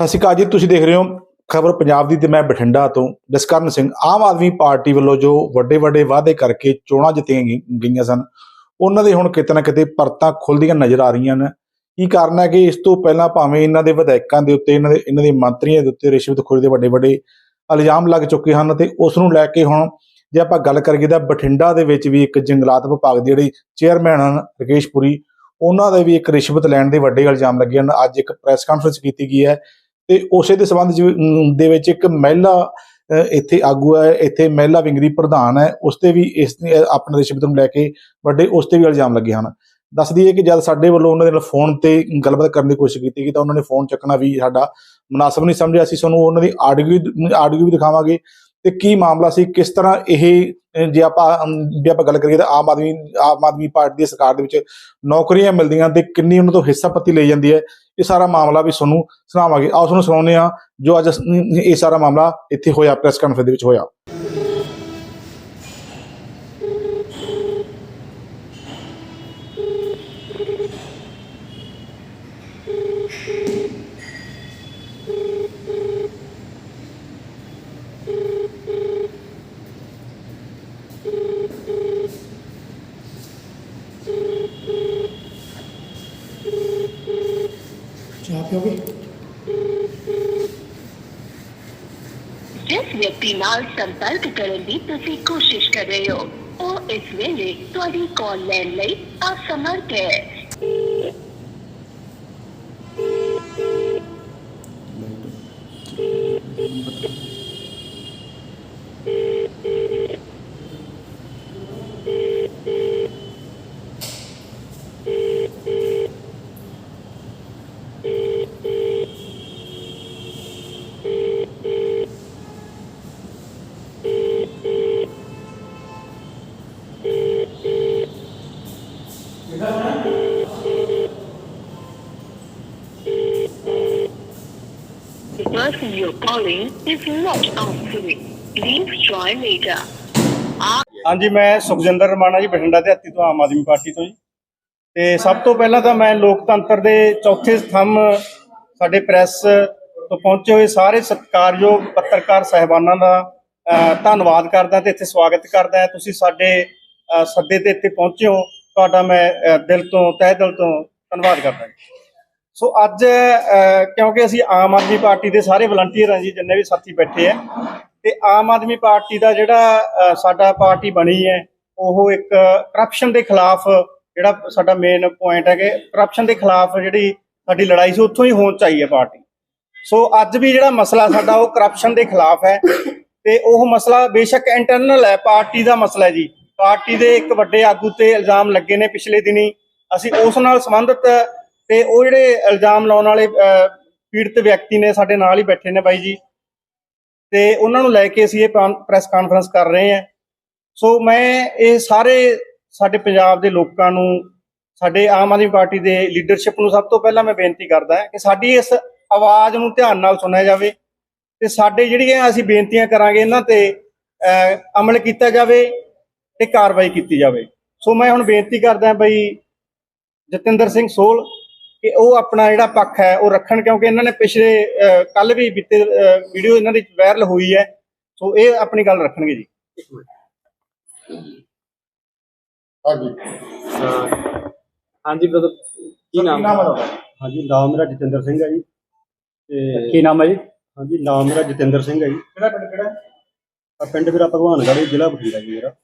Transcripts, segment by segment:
ਸਤਿ ਸ਼੍ਰੀ ਅਕਾਲ ਜੀ, ਤੁਸੀਂ ਦੇਖ ਰਹੇ ਹੋ ਖਬਰ ਪੰਜਾਬ ਦੀ ਤੇ ਮੈਂ ਬਠਿੰਡਾ ਤੋਂ ਜਸਕਰਨ ਸਿੰਘ। ਆਮ ਆਦਮੀ ਪਾਰਟੀ ਵੱਲੋਂ ਜੋ ਵੱਡੇ ਵੱਡੇ ਵਾਅਦੇ ਕਰਕੇ ਚੋਣਾਂ ਜਿੱਤੀਆਂ ਗਈ- ਗਈਆਂ ਸਨ, ਉਹਨਾਂ ਦੇ ਹੁਣ ਕਿਤੇ ਨਾ ਕਿਤੇ ਪਰਤਾਂ ਖੁੱਲਦੀਆਂ ਨਜ਼ਰ ਆ ਰਹੀਆਂ ਨੇ। ਕੀ ਕਾਰਨ ਹੈ ਕਿ ਇਸ ਤੋਂ ਪਹਿਲਾਂ ਭਾਵੇਂ ਇਹਨਾਂ ਦੇ ਵਿਧਾਇਕਾਂ ਦੇ ਉੱਤੇ, ਇਹਨਾਂ ਦੇ ਇਹਨਾਂ ਦੇ ਮੰਤਰੀਆਂ ਦੇ ਉੱਤੇ ਰਿਸ਼ਵਤਖੋਰੀ ਦੇ ਵੱਡੇ ਵੱਡੇ ਇਲਜ਼ਾਮ ਲੱਗ ਚੁੱਕੇ ਹਨ ਤੇ ਉਸ ਨੂੰ ਲੈ ਕੇ ਹੁਣ ਜੇ ਆਪਾਂ ਗੱਲ ਕਰੀਏ ਤਾਂ ਬਠਿੰਡਾ ਦੇ ਵਿੱਚ ਵੀ ਇੱਕ ਜੰਗਲਾਤ ਵਿਭਾਗ ਦੇ ਜਿਹੜੇ ਚੇਅਰਮੈਨ ਹਨ ਰਕੇਸ਼ ਪੁਰੀ, ਉਹਨਾਂ ਦੇ ਵੀ ਇੱਕ ਰਿਸ਼ਵਤ ਲੈਣ ਦੇ ਵੱਡੇ ਇਲਜ਼ਾਮ ਲੱਗੇ ਹਨ। ਅੱਜ ਇੱਕ ਪ੍ਰੈਸ ਕਾਨਫਰੰਸ ਕੀਤੀ ਗਈ ਹੈ ਤੇ ਉਸੇ ਦੇ ਸੰਬੰਧ ਦੇ ਵਿੱਚ ਇੱਕ ਮਹਿਲਾ ਇੱਥੇ ਆਗੂ ਹੈ, ਇੱਥੇ ਮਹਿਲਾ ਵਿੰਗ ਦੀ ਪ੍ਰਧਾਨ ਹੈ, ਉਸ ਤੇ ਵੀ ਇਸ ਨੇ ਆਪਣੇ ਰਿਸ਼ਵਤ ਨੂੰ ਲੈ ਕੇ ਵੱਡੇ ਉਸ ਤੇ ਵੀ ਇਲਜ਼ਾਮ ਲੱਗੇ ਹਨ। ਦੱਸ ਦਈਏ ਕਿ ਜਦ ਸਾਡੇ ਵੱਲੋਂ ਉਹਨਾਂ ਦੇ ਨਾਲ ਫੋਨ ਤੇ ਗੱਲਬਾਤ ਕਰਨ ਦੀ ਕੋਸ਼ਿਸ਼ ਕੀਤੀ ਗਈ ਤਾਂ ਉਹਨਾਂ ਨੇ ਫੋਨ ਚੱਕਣਾ ਵੀ ਸਾਡਾ ਮੁਨਾਸਬ ਨਹੀਂ ਸਮਝਿਆ ਅਸੀਂ ਤੁਹਾਨੂੰ ਉਹਨਾਂ ਦੀ ਆਡੀਓ ਆਡੀਓ ਵੀ ਦਿਖਾਵਾਂਗੇ ਤੇ ਕੀ ਮਾਮਲਾ ਸੀ, ਕਿਸ ਤਰ੍ਹਾਂ ਇਹ ਜੇ ਆਪਾਂ ਜੇ ਆਪਾਂ ਗੱਲ ਕਰੀਏ ਤਾਂ ਆਮ ਆਦਮੀ ਆਮ ਆਦਮੀ ਪਾਰਟੀ ਦੀ ਸਰਕਾਰ ਦੇ ਵਿੱਚ ਨੌਕਰੀਆਂ ਮਿਲਦੀਆਂ ਤੇ ਕਿੰਨੀ ਉਹਨਾਂ ਤੋਂ ਹਿੱਸਾ ਪੱਤੀ ਲਈ ਜਾਂਦੀ ਹੈ ਇਹ ਸਾਰਾ ਮਾਮਲਾ ਵੀ ਤੁਹਾਨੂੰ ਸੁਣਾਵਾਂਗੇ। ਆਓ ਤੁਹਾਨੂੰ ਸੁਣਾਉਂਦੇ ਆ ਜੋ ਅੱਜ ਇਹ ਸਾਰਾ ਮਾਮਲਾ ਇੱਥੇ ਹੋਇਆ ਪ੍ਰੈਸ ਕਾਨਫਰੰਸ ਦੇ ਵਿੱਚ ਹੋਇਆ। ਚਾਹ ਪੀਓਗੇ ਜਿਸ ਵਿਅਕਤੀ ਨਾਲ ਸੰਪਰਕ ਕਰਨ ਦੀ ਤੁਸੀਂ ਕੋਸ਼ਿਸ਼ ਕਰ ਰਹੇ ਹੋ, ਉਹ ਇਸ ਵੇਲੇ ਤੁਹਾਡੀ ਕਾਲ ਲੈਣ ਲਈ ਅਸਮਰਥ ਹੈ। The calling is not answering. Please try later. ਹਾਂਜੀ, ਮੈਂ ਸੁਖਜਿੰਦਰ ਰਮਾਣਾ ਜੀ, ਬਠਿੰਡਾ ਦੇ ਹੱਤੀ ਤੋਂ ਆਮ ਆਦਮੀ ਪਾਰਟੀ ਤੋਂ ਜੀ ਤੇ ਸਭ ਤੋਂ ਪਹਿਲਾਂ ਤਾਂ ਮੈਂ ਲੋਕਤੰਤਰ ਦੇ ਚੌਥੇ ਸਥੰਭ ਸਾਡੇ ਪ੍ਰੈਸ ਤੋਂ ਪਹੁੰਚੇ ਹੋਏ ਸਾਰੇ ਸਤਿਕਾਰਯੋਗ ਪੱਤਰਕਾਰ ਸਹਿਬਾਨਾਂ ਦਾ ਧੰਨਵਾਦ ਕਰਦਾ ਤੇ ਇੱਥੇ ਸਵਾਗਤ ਕਰਦਾ ਤੁਸੀਂ ਸਾਡੇ ਸੱਦੇ ਤੇ ਇੱਥੇ ਪਹੁੰਚੇ ਹੋ ਤੁਹਾਡਾ ਮੈਂ ਦਿਲ ਤੋਂ, ਤਹਿ ਦਿਲ ਤੋਂ ਧੰਨਵਾਦ ਕਰਦਾ ਜੀ ਸੋ ਅੱਜ ਕਿਉਂਕਿ ਅਸੀਂ ਆਮ ਆਦਮੀ ਪਾਰਟੀ ਦੇ ਸਾਰੇ ਵਲੰਟੀਅਰ ਹਾਂ ਜੀ, ਜਿੰਨੇ ਵੀ ਸਾਥੀ ਬੈਠੇ ਆ, ਤੇ ਆਮ ਆਦਮੀ ਪਾਰਟੀ ਦਾ ਜਿਹੜਾ ਸਾਡਾ ਪਾਰਟੀ ਬਣੀ ਹੈ, ਉਹ ਇੱਕ ਕਰਪਸ਼ਨ ਦੇ ਖਿਲਾਫ ਜਿਹੜਾ ਸਾਡਾ ਮੇਨ ਪੁਆਇੰਟ ਹੈ ਕਿ ਕਰਪਸ਼ਨ ਦੇ ਖਿਲਾਫ ਜਿਹੜੀ ਸਾਡੀ ਲੜਾਈ ਸੀ, ਉੱਥੋਂ ਹੀ ਹੋਣ ਚਾਹੀਏ ਪਾਰਟੀ। ਸੋ ਅੱਜ ਵੀ ਜਿਹੜਾ ਮਸਲਾ ਸਾਡਾ, ਉਹ ਕਰਪਸ਼ਨ ਦੇ ਖਿਲਾਫ ਹੈ, ਤੇ ਉਹ ਮਸਲਾ ਬੇਸ਼ੱਕ ਇੰਟਰਨਲ ਹੈ, ਪਾਰਟੀ ਦਾ ਮਸਲਾ ਹੈ ਜੀ। ਪਾਰਟੀ ਦੇ ਇੱਕ ਵੱਡੇ ਆਗੂ ਤੇ ਇਲਜ਼ਾਮ ਲੱਗੇ ਨੇ ਪਿਛਲੇ ਦਿਨੀ। ਅਸੀਂ ਉਸ ਨਾਲ ਸੰਬੰਧਿਤ ਤੇ ਉਹ ਜਿਹੜੇ ਇਲਜ਼ਾਮ ਲਾਉਣ ਵਾਲੇ ਪੀੜਤ ਵਿਅਕਤੀ ਨੇ ਸਾਡੇ ਨਾਲ ਹੀ ਬੈਠੇ ਨੇ ਬਾਈ ਜੀ। ਤੇ ਉਹਨਾਂ ਨੂੰ ਲੈ ਕੇ ਅਸੀਂ ਇਹ ਪ੍ਰੈਸ ਕਾਨਫਰੰਸ ਕਰ ਰਹੇ ਹਾਂ। ਸੋ ਮੈਂ ਇਹ ਸਾਰੇ ਸਾਡੇ ਪੰਜਾਬ ਦੇ ਲੋਕਾਂ ਨੂੰ, ਸਾਡੇ ਆਮ ਆਦਮੀ ਪਾਰਟੀ ਦੇ ਲੀਡਰਸ਼ਿਪ ਨੂੰ ਸਭ ਤੋਂ ਪਹਿਲਾਂ ਮੈਂ ਬੇਨਤੀ ਕਰਦਾ ਕਿ ਸਾਡੀ ਇਸ ਆਵਾਜ਼ ਨੂੰ ਧਿਆਨ ਨਾਲ ਸੁਣਿਆ ਜਾਵੇ ਤੇ ਸਾਡੇ ਜਿਹੜੀਆਂ ਅਸੀਂ ਬੇਨਤੀਆਂ ਕਰਾਂਗੇ ਇਹਨਾਂ ਤੇ ਅਮਲ ਕੀਤਾ ਜਾਵੇ ਤੇ ਕਾਰਵਾਈ ਕੀਤੀ ਜਾਵੇ। ਸੋ ਮੈਂ ਹੁਣ ਬੇਨਤੀ ਕਰਦਾ ਬਈ ਜਤਿੰਦਰ ਸਿੰਘ ਸੋਲ ਕਿ ਉਹ ਆਪਣਾ ਜਿਹੜਾ ਪੱਖ ਹੈ ਉਹ ਰੱਖਣ ਕਿਉਂਕਿ ਇਹਨਾਂ ਨੇ ਪਿਛਲੇ ਕੱਲ ਵੀ ਬੀਤੇ ਵੀਡੀਓ ਇਹਨਾਂ ਦੀ ਵਾਇਰਲ ਹੋਈ ਹੈ। ਸੋ ਇਹ ਆਪਣੀ ਗੱਲ ਰੱਖਣਗੇ ਜੀ। ਹਾਂਜੀ। ਬ੍ਰਦਰ ਕੀ ਨਾਮ? ਹੈ ਹਾਂਜੀ ਨਾਮ ਮੇਰਾ ਜਤਿੰਦਰ ਸਿੰਘ ਹੈ ਜੀ। ਤੇ ਕੀ ਨਾਮ ਹੈ ਜੀ? ਹਾਂਜੀ ਨਾਮ ਮੇਰਾ ਜਤਿੰਦਰ ਸਿੰਘ ਹੈ ਜੀ। ਕਿਹੜਾ ਪਿੰਡ ਕਿਹੜਾ? ਆ ਪਿੰਡ ਮੇਰਾ ਭਗਵਾਨਗੜ੍ਹ ਜ਼ਿਲ੍ਹਾ ਬਠਿੰਡਾ ਜੀ ਮੇਰਾ।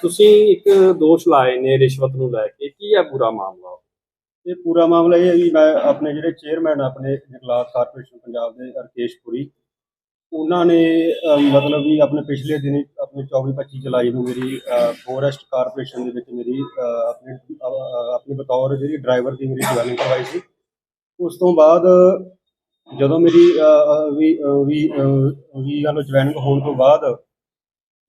ਤੁਸੀਂ ਇੱਕ ਦੋਸ਼ ਲਾਏ ਨੇ ਰਿਸ਼ਵਤ ਨੂੰ ਲੈ ਕੇ। ਕੀ ਹੈ ਪੂਰਾ ਮਾਮਲਾ? ਇਹ ਪੂਰਾ ਮਾਮਲਾ ਇਹ ਹੈ ਵੀ ਮੈਂ ਆਪਣੇ ਜਿਹੜੇ ਚੇਅਰਮੈਨ ਆਪਣੇ ਜੰਗਲਾਤ ਕਾਰਪੋਰੇਸ਼ਨ ਪੰਜਾਬ ਦੇ ਰਕੇਸ਼ ਪੁਰੀ। ਉਹਨਾਂ ਨੇ ਅਹ, ਮਤਲਬ ਵੀ ਆਪਣੇ ਪਿਛਲੇ ਦਿਨੀ ਆਪਣੇ 24 25 ਜੁਲਾਈ ਨੂੰ ਮੇਰੀ ਫੋਰੈਸਟ ਕਾਰਪੋਰੇਸ਼ਨ ਦੇ ਵਿੱਚ ਮੇਰੀ ਅਹ, ਆਪਣੇ ਅਹ, ਆਪਣੇ ਬਤੌਰ ਜਿਹੜੀ ਡਰਾਈਵਰ ਦੀ ਮੇਰੀ ਜੁਆਇਨਿੰਗ ਕਰਵਾਈ ਸੀ। ਉਸ ਤੋਂ ਬਾਅਦ ਜਦੋਂ ਮੇਰੀ ਅਹ, ਅਹ, ਵੀ ਅਹ, ਵੀ ਅਹ, ਵੀ ਗੱਲ ਜੁਆਇਨਿੰਗ ਹੋਣ ਤੋਂ ਬਾਅਦ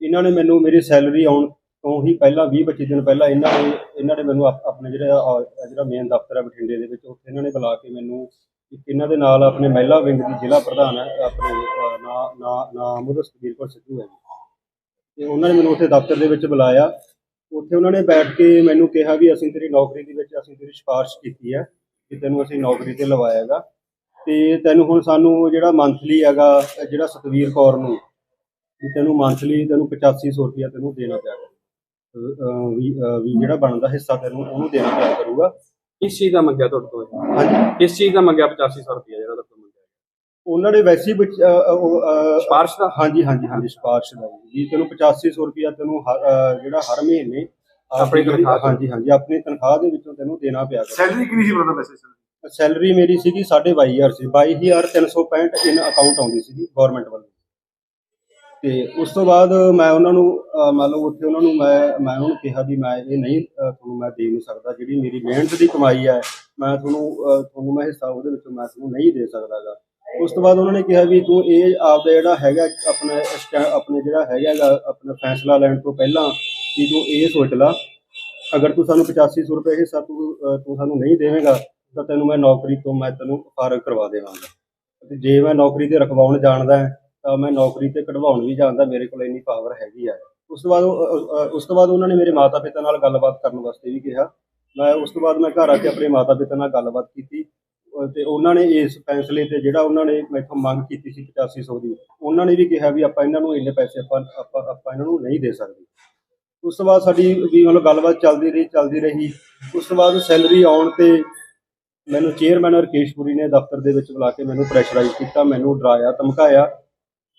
ਇਹਨਾਂ ਨੇ ਮੈਨੂੰ ਮੇਰੀ ਸੈਲਰੀ ਆਉਣ ਤੋਂ ਹੀ ਪਹਿਲਾਂ 20 25 ਦਿਨ ਪਹਿਲਾਂ ਇਹਨਾਂ ਨੇ ਇਹਨਾਂ ਨੇ ਮੈਨੂੰ ਆਪ- ਆਪਣੇ ਜਿਹੜਾ ਅਹ, ਜਿਹੜਾ ਮੇਨ ਦਫ਼ਤਰ ਹੈ ਬਠਿੰਡੇ ਦੇ ਵਿੱਚ ਉੱਥੇ ਇਹਨਾਂ ਨੇ ਬੁਲਾ ਕੇ ਮੈਨੂੰ ਇੱਕ ਇਹਨਾਂ ਦੇ ਨਾਲ ਆਪਣੇ ਮਹਿਲਾ ਵਿੰਗ ਦੀ ਜ਼ਿਲ੍ਹਾ ਪ੍ਰਧਾਨ ਹੈ ਆਪਣੇ ਅਹ, ਨਾ ਨਾ ਨਾਮ ਉਹਦਾ ਸੁਖਬੀਰ ਕੌਰ ਸਿੱਧੂ ਹੈ ਜੀ। ਤੇ ਉਹਨਾਂ ਨੇ ਮੈਨੂੰ ਉੱਥੇ ਦਫ਼ਤਰ ਦੇ ਵਿੱਚ ਬੁਲਾਇਆ। ਉੱਥੇ ਉਹਨਾਂ ਨੇ ਬੈਠ ਕੇ ਮੈਨੂੰ ਕਿਹਾ ਵੀ ਅਸੀਂ ਤੇਰੀ ਨੌਕਰੀ ਦੇ ਵਿੱਚ ਅਸੀਂ ਤੇਰੀ ਸਿਫਾਰਿਸ਼ ਕੀਤੀ ਹੈ ਕਿ ਤੈਨੂੰ ਅਸੀਂ ਨੌਕਰੀ ਤੇ ਲਵਾਇਆਗਾ ਤੇ ਤੈਨੂੰ ਹੁਣ ਸਾਨੂੰ ਜਿਹੜਾ ਮੰਥਲੀ ਹੈਗਾ ਜਿਹੜਾ ਸਤਵੀਰ ਕੌਰ ਨੂੰ ਵੀ ਤੈਨੂੰ ਮੰਥਲੀ ਤੈਨੂੰ 8500 ਰੁਪਇਆ ਤੈਨੂੰ ਦੇਣਾ ਪਿਆ। ਕਰੂਗਾ। ਵੀ ਜਿਹੜਾ ਬਣਦਾ ਹਿੱਸਾ ਤੈਨੂੰ ਉਹਨੂੰ ਦੇਣਾ ਪਿਆ ਕਰੂਗਾ। ਕਿਸ ਚੀਜ਼ ਦਾ ਮੰਗਿਆ ਤੁਹਾਡੇ ਤੋਂ? ਹਾਂਜੀ। ਕਿਸ ਚੀਜ਼ ਦਾ ਮੰਗਿਆ 8500 ਰੁਪਏ ਜਿਹੜਾ ਤੁਹਾਡੇ ਤੋਂ ਮੰਗਿਆ ਉਹਨਾਂ ਨੇ ਵੈਸੇ ਵਿੱਚ, ਸਿਫਾਰਿਸ਼ ਦਾ? ਹਾਂਜੀ ਹਾਂਜੀ ਹਾਂਜੀ ਸਿਫਾਰਿਸ਼ ਦਾ ਜੀ। ਤੈਨੂੰ 8500 ਰੁਪਇਆ ਤੈਨੂੰ ਜਿਹੜਾ ਹਰ ਮਹੀਨੇ ਆਪਣੀ ਤਨਖਾਹ। ਹਾਂਜੀ ਹਾਂਜੀ ਆਪਣੀ ਤਨਖਾਹ ਦੇ ਵਿੱਚੋਂ ਤੈਨੂੰ ਦੇਣਾ ਪਿਆ ਸੈਲਰੀ ਕਿੰਨੀ ਸੀ ਬਰਦਰ ਵੈਸੇ? ਸੈਲਰੀ ਮੇਰੀ ਸੀਗੀ 22500 ਸੀ। 22365 ਇਨ ਅਕਾਊਂਟ ਆਉਂਦੀ ਸੀਗੀ ਗਵਰਨਮੈਂਟ ਵੱਲੋਂ। ਤੇ ਉਸ ਤੋਂ ਬਾਅਦ ਮੈਂ ਉਹਨਾਂ ਨੂੰ ਅਹ, ਮੰਨ ਲਓ ਉੱਥੇ ਉਹਨਾਂ ਨੂੰ ਮੈਂ ਮੈਂ ਉਹਨੂੰ ਕਿਹਾ ਵੀ ਮੈਂ ਇਹ ਨਹੀਂ ਅਹ, ਤੁਹਾਨੂੰ ਮੈਂ ਦੇ ਨਹੀਂ ਸਕਦਾ ਜਿਹੜੀ ਮੇਰੀ ਮਿਹਨਤ ਦੀ ਕਮਾਈ ਹੈ ਮੈਂ ਤੁਹਾਨੂੰ ਅਹ, ਤੁਹਾਨੂੰ ਮੈਂ ਹਿੱਸਾ ਉਹਦੇ ਵਿੱਚੋਂ ਮੈਂ ਤੁਹਾਨੂੰ ਨਹੀਂ ਦੇ ਸਕਦਾਗਾ। ਉਸ ਤੋਂ ਬਾਅਦ ਉਹਨਾਂ ਨੇ ਕਿਹਾ ਵੀ ਤੂੰ ਇਹ ਆਪਦਾ ਜਿਹੜਾ ਹੈਗਾ ਆਪਣੇ ਸਟੈ- ਆਪਣੇ ਜਿਹੜਾ ਹੈਗਾ ਗਾ, ਆਪਣਾ ਫੈਸਲਾ ਲੈਣ ਤੋਂ ਪਹਿਲਾਂ ਵੀ ਤੂੰ ਇਹ ਸੋਚ ਲਾ ਅਗਰ ਤੂੰ ਸਾਨੂੰ 8500 ਰੁਪਏ ਹਿੱਸਾ ਤੂੰ ਅਹ, ਤੂੰ ਸਾਨੂੰ ਨਹੀਂ ਦੇਵੇਂਗਾ ਤਾਂ ਤੈਨੂੰ ਮੈਂ ਨੌਕਰੀ ਤੋਂ ਮੈਂ ਤੈਨੂੰ ਫਾਰਗ ਕਰਵਾ ਦੇਵਾਂਗਾ। ਤੇ ਜੇ ਮੈਂ ਨੌਕਰੀ ਤੇ ਰਖਵਾਉਣ ਜਾਣਦਾ ਹੈ, ਤਾਂ ਮੈਂ ਨੌਕਰੀ ਤੇ ਕਢਵਾਉਣ ਵੀ ਜਾਂਦਾ ਮੇਰੇ ਕੋਲ ਇੰਨੀ ਪਾਵਰ ਹੈਗੀ ਆ। ਉਸ ਤੋਂ ਬਾਅਦ ਉਹ, ਉਸ ਤੋਂ ਬਾਅਦ ਉਹਨਾਂ ਨੇ ਮੇਰੇ ਮਾਤਾ ਪਿਤਾ ਨਾਲ ਗੱਲਬਾਤ ਕਰਨ ਵਾਸਤੇ ਵੀ ਕਿਹਾ। ਮੈਂ ਉਸ ਤੋਂ ਬਾਅਦ ਮੈਂ ਘਰ ਆ ਕੇ ਆਪਣੇ ਮਾਤਾ ਪਿਤਾ ਨਾਲ ਗੱਲਬਾਤ ਕੀਤੀ। ਅਹ, ਤੇ ਉਹਨਾਂ ਨੇ ਇਸ ਫੈਸਲੇ ਤੇ ਜਿਹੜਾ ਉਹਨਾਂ ਨੇ ਮੈਥੋਂ ਮੰਗ ਕੀਤੀ ਸੀ 8500 ਦੀ ਉਹਨਾਂ ਨੇ ਵੀ ਕਿਹਾ ਵੀ ਆਪਾਂ ਇਹਨਾਂ ਨੂੰ ਇੰਨੇ ਪੈਸੇ ਆਪਾਂ ਆਪਾਂ ਆਪਾਂ ਇਹਨਾਂ ਨੂੰ ਨਹੀਂ ਦੇ ਸਕਦੇ। ਉਸ ਤੋਂ ਬਾਅਦ ਸਾਡੀ ਵੀ ਮਤਲਬ ਗੱਲਬਾਤ ਚੱਲਦੀ ਰਹੀ ਚੱਲਦੀ ਰਹੀ। ਉਸ ਤੋਂ ਬਾਅਦ ਸੈਲਰੀ ਆਉਣ ਤੇ ਮੈਨੂੰ ਚੇਅਰਮੈਨ ਰਕੇਸ਼ਪੁਰੀ ਨੇ ਦਫ਼ਤਰ ਦੇ ਵਿੱਚ ਬੁਲਾ ਕੇ ਮੈਨੂੰ ਪ੍ਰੈਸ਼ਰਾਈਜ਼ ਕੀਤਾ ਮੈਨੂੰ ਡਰਾਇਆ ਧਮਕਾਇਆ।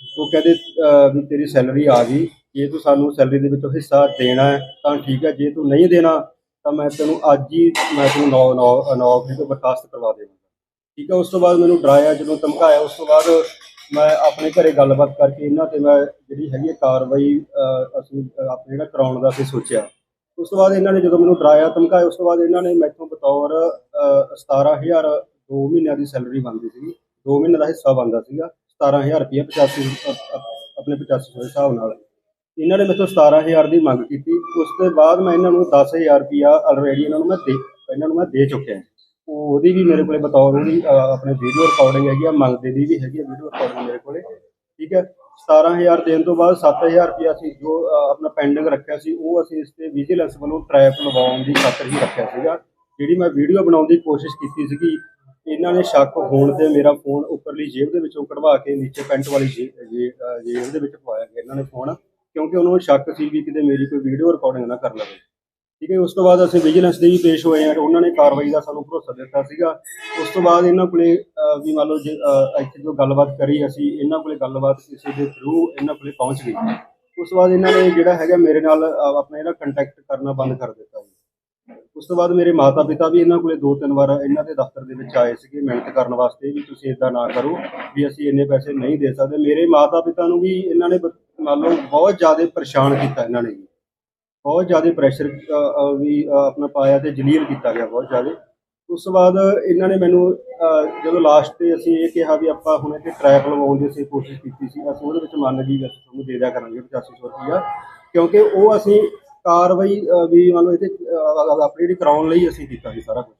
ਉਹ ਕਹਿੰਦੇ ਅਹ, ਵੀ ਤੇਰੀ ਸੈਲਰੀ ਆ ਗਈ ਜੇ ਤੂੰ ਸਾਨੂੰ ਸੈਲਰੀ ਦੇ ਵਿੱਚੋਂ ਹਿੱਸਾ ਦੇਣਾ ਹੈ ਤਾਂ ਠੀਕ ਹੈ ਜੇ ਤੂੰ ਨਹੀਂ ਦੇਣਾ ਤਾਂ ਮੈਂ ਤੈਨੂੰ ਅੱਜ ਹੀ ਮੈਂ ਤੈਨੂੰ ਨੌ ਨੌ ਨੌਕਰੀ ਤੋਂ ਬਰਖਾਸਤ ਕਰਵਾ ਦੇਵਾਂਗਾ। ਠੀਕ ਹੈ ਉਸ ਤੋਂ ਬਾਅਦ ਮੈਨੂੰ ਡਰਾਇਆ ਜਦੋਂ ਧਮਕਾਇਆ ਉਸ ਤੋਂ ਬਾਅਦ ਮੈਂ ਆਪਣੇ ਘਰੇ ਗੱਲਬਾਤ ਕਰਕੇ ਇਹਨਾਂ ਤੇ ਮੈਂ ਜਿਹੜੀ ਹੈਗੀ ਹੈ ਕਾਰਵਾਈ ਅਹ, ਅਸੀਂ ਅਹ, ਆਪਣੇ ਜਿਹੜਾ ਕਰਾਉਣ ਦਾ ਅਸੀਂ ਸੋਚਿਆ। ਉਸ ਤੋਂ ਬਾਅਦ ਇਹਨਾਂ ਨੇ ਜਦੋਂ ਮੈਨੂੰ ਡਰਾਇਆ ਧਮਕਾਇਆ ਉਸ ਤੋਂ ਬਾਅਦ ਇਹਨਾਂ ਨੇ ਮੈਥੋਂ ਬਤੌਰ ਅਹ, 17000 ਦੋ ਮਹੀਨਿਆਂ ਦੀ ਸੈਲਰੀ ਬਣਦੀ ਸੀਗੀ ਦੋ ਮਹੀਨੇ ਦਾ ਹਿੱਸਾ ਬਣਦਾ ਸੀਗਾ। 17000 ਰੁਪਏ 85 ਅ- ਅ- ਆਪਣੇ 85 ਦੇ ਹਿਸਾਬ ਨਾਲ। ਇਹਨਾਂ ਨੇ ਮੈਥੋਂ 17000 ਦੀ ਮੰਗ ਕੀਤੀ। ਉਸ ਤੋਂ ਬਾਅਦ ਮੈਂ ਇਹਨਾਂ ਨੂੰ 10000 ਰੁਪਇਆ ਆਲਰੇਡੀ ਇਹਨਾਂ ਨੂੰ ਮੈਂ ਦੇ, ਇਹਨਾਂ ਨੂੰ ਮੈਂ ਦੇ ਚੁੱਕਿਆ ਉਹ ਉਹਦੀ ਵੀ ਮੇਰੇ ਕੋਲੇ ਬਤੌਰ ਉਹਦੀ ਆਪਣੇ ਵੀਡੀਓ ਰਿਕਾਰਡਿੰਗ ਹੈਗੀ ਆ ਮੰਗਦੇ ਦੀ ਵੀ ਹੈਗੀ ਆ ਵੀਡੀਓ ਰਿਕਾਰਡਿੰਗ ਮੇਰੇ ਕੋਲੇ। ਠੀਕ ਹੈ? 17000 ਦੇਣ ਤੋਂ ਬਾਅਦ 7000 ਰੁਪਇਆ ਅਸੀਂ ਜੋ ਆਪਣਾ ਪੈਂਡਿੰਗ ਰੱਖਿਆ ਸੀ, ਉਹ ਅਸੀਂ ਇਸ ਤੇ ਵਿਜੀਲੈਂਸ ਵੱਲੋਂ ਟ੍ਰੈਪ ਲਵਾਉਣ ਦੀ ਖਾਤਰ ਹੀ ਰੱਖਿਆ ਸੀਗਾ। ਜਿਹੜੀ ਮੈਂ ਵੀਡੀਓ ਬਣਾਉਣ ਦੀ ਕੋਸ਼ਿਸ਼ ਕੀਤੀ ਸੀਗੀ ਇਹਨਾਂ ਨੇ ਸ਼ੱਕ ਹੋਣ ਤੇ ਮੇਰਾ ਫੋਨ ਉੱਪਰਲੀ ਜੇਬ ਦੇ ਵਿੱਚੋਂ ਕਢਵਾ ਕੇ ਨੀਚੇ ਪੈਂਟ ਵਾਲੀ ਜੇ- ਜੇਬ ਦੇ ਵਿੱਚ ਪਵਾਇਆ ਗਿਆ ਇਹਨਾਂ ਨੇ ਫੋਨ, ਕਿਉਂਕਿ ਉਹਨਾਂ ਨੂੰ ਸ਼ੱਕ ਸੀ ਵੀ ਕਿਤੇ ਮੇਰੀ ਕੋਈ ਵੀਡੀਓ ਰਿਕਾਰਡਿੰਗ ਨਾ ਕਰ ਲਵੇ। ਠੀਕ ਹੈ ਉਸ ਤੋਂ ਬਾਅਦ ਅਸੀਂ ਵਿਜੀਲੈਂਸ ਦੇ ਵੀ ਪੇਸ਼ ਹੋਏ ਆ ਉਹਨਾਂ ਨੇ ਕਾਰਵਾਈ ਦਾ ਸਾਨੂੰ ਭਰੋਸਾ ਦਿੱਤਾ ਸੀਗਾ। ਉਸ ਤੋਂ ਬਾਅਦ ਇਹਨਾਂ ਕੋਲੇ ਵੀ ਮੰਨ ਲਓ ਜੇ ਇੱਥੇ ਜੋ ਗੱਲਬਾਤ ਕਰੀ ਅਸੀਂ, ਇਹਨਾਂ ਕੋਲੇ ਗੱਲਬਾਤ ਕਿਸੇ ਦੇ ਥਰੂ ਇਹਨਾਂ ਕੋਲੇ ਪਹੁੰਚ ਗਈ। ਉਸ ਤੋਂ ਬਾਅਦ ਇਹਨਾਂ ਨੇ ਜਿਹੜਾ ਹੈਗਾ ਮੇਰੇ ਨਾਲ ਆਪਣਾ ਜਿਹੜਾ ਕੰਟੈਕਟ ਕਰਨਾ ਬੰਦ ਕਰ ਦਿੱਤਾ ਉਸ ਤੋਂ ਬਾਅਦ ਮੇਰੇ ਮਾਤਾ ਪਿਤਾ ਵੀ ਇਹਨਾਂ ਕੋਲੇ ਦੋ ਤਿੰਨ ਵਾਰ ਇਹਨਾਂ ਦੇ ਦਫ਼ਤਰ ਦੇ ਵਿੱਚ ਆਏ ਸੀਗੇ ਮਿਹਨਤ ਕਰਨ ਵਾਸਤੇ ਵੀ ਤੁਸੀਂ ਇਦਾਂ ਨਾ ਕਰੋ ਵੀ ਅਸੀਂ ਇੰਨੇ ਪੈਸੇ ਨਹੀਂ ਦੇ ਸਕਦੇ। ਮੇਰੇ ਮਾਤਾ ਪਿਤਾ ਨੂੰ ਵੀ ਇਹਨਾਂ ਨੇ ਮੰਨ ਲਓ ਬਹੁਤ ਜ਼ਿਆਦਾ ਪਰੇਸ਼ਾਨ ਕੀਤਾ ਇਹਨਾਂ ਨੇ ਬਹੁਤ ਜ਼ਿਆਦਾ ਪ੍ਰੈਸ਼ਰ ਵੀ ਆਪਣਾ ਪਾਇਆ ਤੇ ਜਲੀਲ ਕੀਤਾ ਗਿਆ ਬਹੁਤ ਜ਼ਿਆਦਾ। ਉਸ ਤੋਂ ਬਾਅਦ ਇਹਨਾਂ ਨੇ ਮੈਨੂੰ ਜਦੋਂ ਲਾਸਟ ਤੇ ਅਸੀਂ ਇਹ ਕਿਹਾ ਵੀ ਆਪਾਂ ਹੁਣ ਇੱਥੇ ਟਰੈਕ ਲਵਾਉਣ ਦੀ ਅਸੀਂ ਕੋਸ਼ਿਸ਼ ਕੀਤੀ ਸੀ, ਅਸੀਂ ਉਹਦੇ ਵਿੱਚ ਮੰਨ ਗਈ ਅਸੀਂ ਤੁਹਾਨੂੰ ਦੇ ਦਿਆ ਕਰਾਂਗੇ 8500 ਰੁਪਈਆ, ਕਿਉਂਕਿ ਉਹ ਅਸੀਂ ਕਾਰਵਾਈ ਅ, ਵੀ ਮੰਨ ਲਓ ਅ, ਆਪਣੀ ਜਿਹੜੀ ਕਰਾਉਣ ਲਈ ਅਸੀਂ ਕੀਤਾ ਸੀ ਸਾਰਾ ਕੁਝ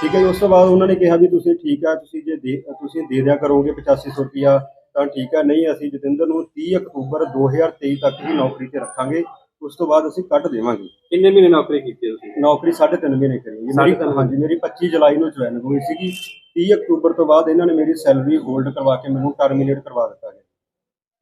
ਠੀਕ ਹੈ ਜੀ ਉਸ ਤੋਂ ਬਾਅਦ ਉਹਨਾਂ ਨੇ ਕਿਹਾ ਵੀ ਤੁਸੀਂ ਠੀਕ ਹੈ ਤੁਸੀਂ ਜੇ ਦੇ ਤੁਸੀਂ ਦੇ ਦਿਆ ਕਰੋਗੇ 8500 ਰੁਪਿਆ ਤਾਂ ਠੀਕ ਹੈ ਨਹੀਂ ਅਸੀਂ ਜਤਿੰਦਰ ਨੂੰ 30 ਅਕਤੂਬਰ 2023 ਤੱਕ ਹੀ ਨੌਕਰੀ ਤੇ ਰੱਖਾਂਗੇ ਉਸ ਤੋਂ ਬਾਅਦ ਅਸੀਂ ਕੱਢ ਦੇਵਾਂਗੇ। ਕਿੰਨੇ ਮਹੀਨੇ ਨੌਕਰੀ ਕੀਤੀ ਹੈ ਤੁਸੀਂ? ਨੌਕਰੀ 3.5 ਮਹੀਨੇ ਕਰੀ ਜੀ। ਸਾਢੇ ਮੇਰੀ ਤਿੰਨ ਹਾਂਜੀ ਮੇਰੀ 25 ਜੁਲਾਈ ਨੂੰ ਜੁਆਇਨ ਹੋਈ ਸੀਗੀ। 30 ਅਕਤੂਬਰ ਤੋਂ ਬਾਅਦ ਇਹਨਾਂ ਨੇ ਮੇਰੀ ਸੈਲਰੀ ਹੋਲਡ ਕਰਵਾ ਕੇ ਮੈਨੂੰ ਟਰਮੀਨੇਟ ਕਰਵਾ ਦਿੱਤਾ ਗਿਆ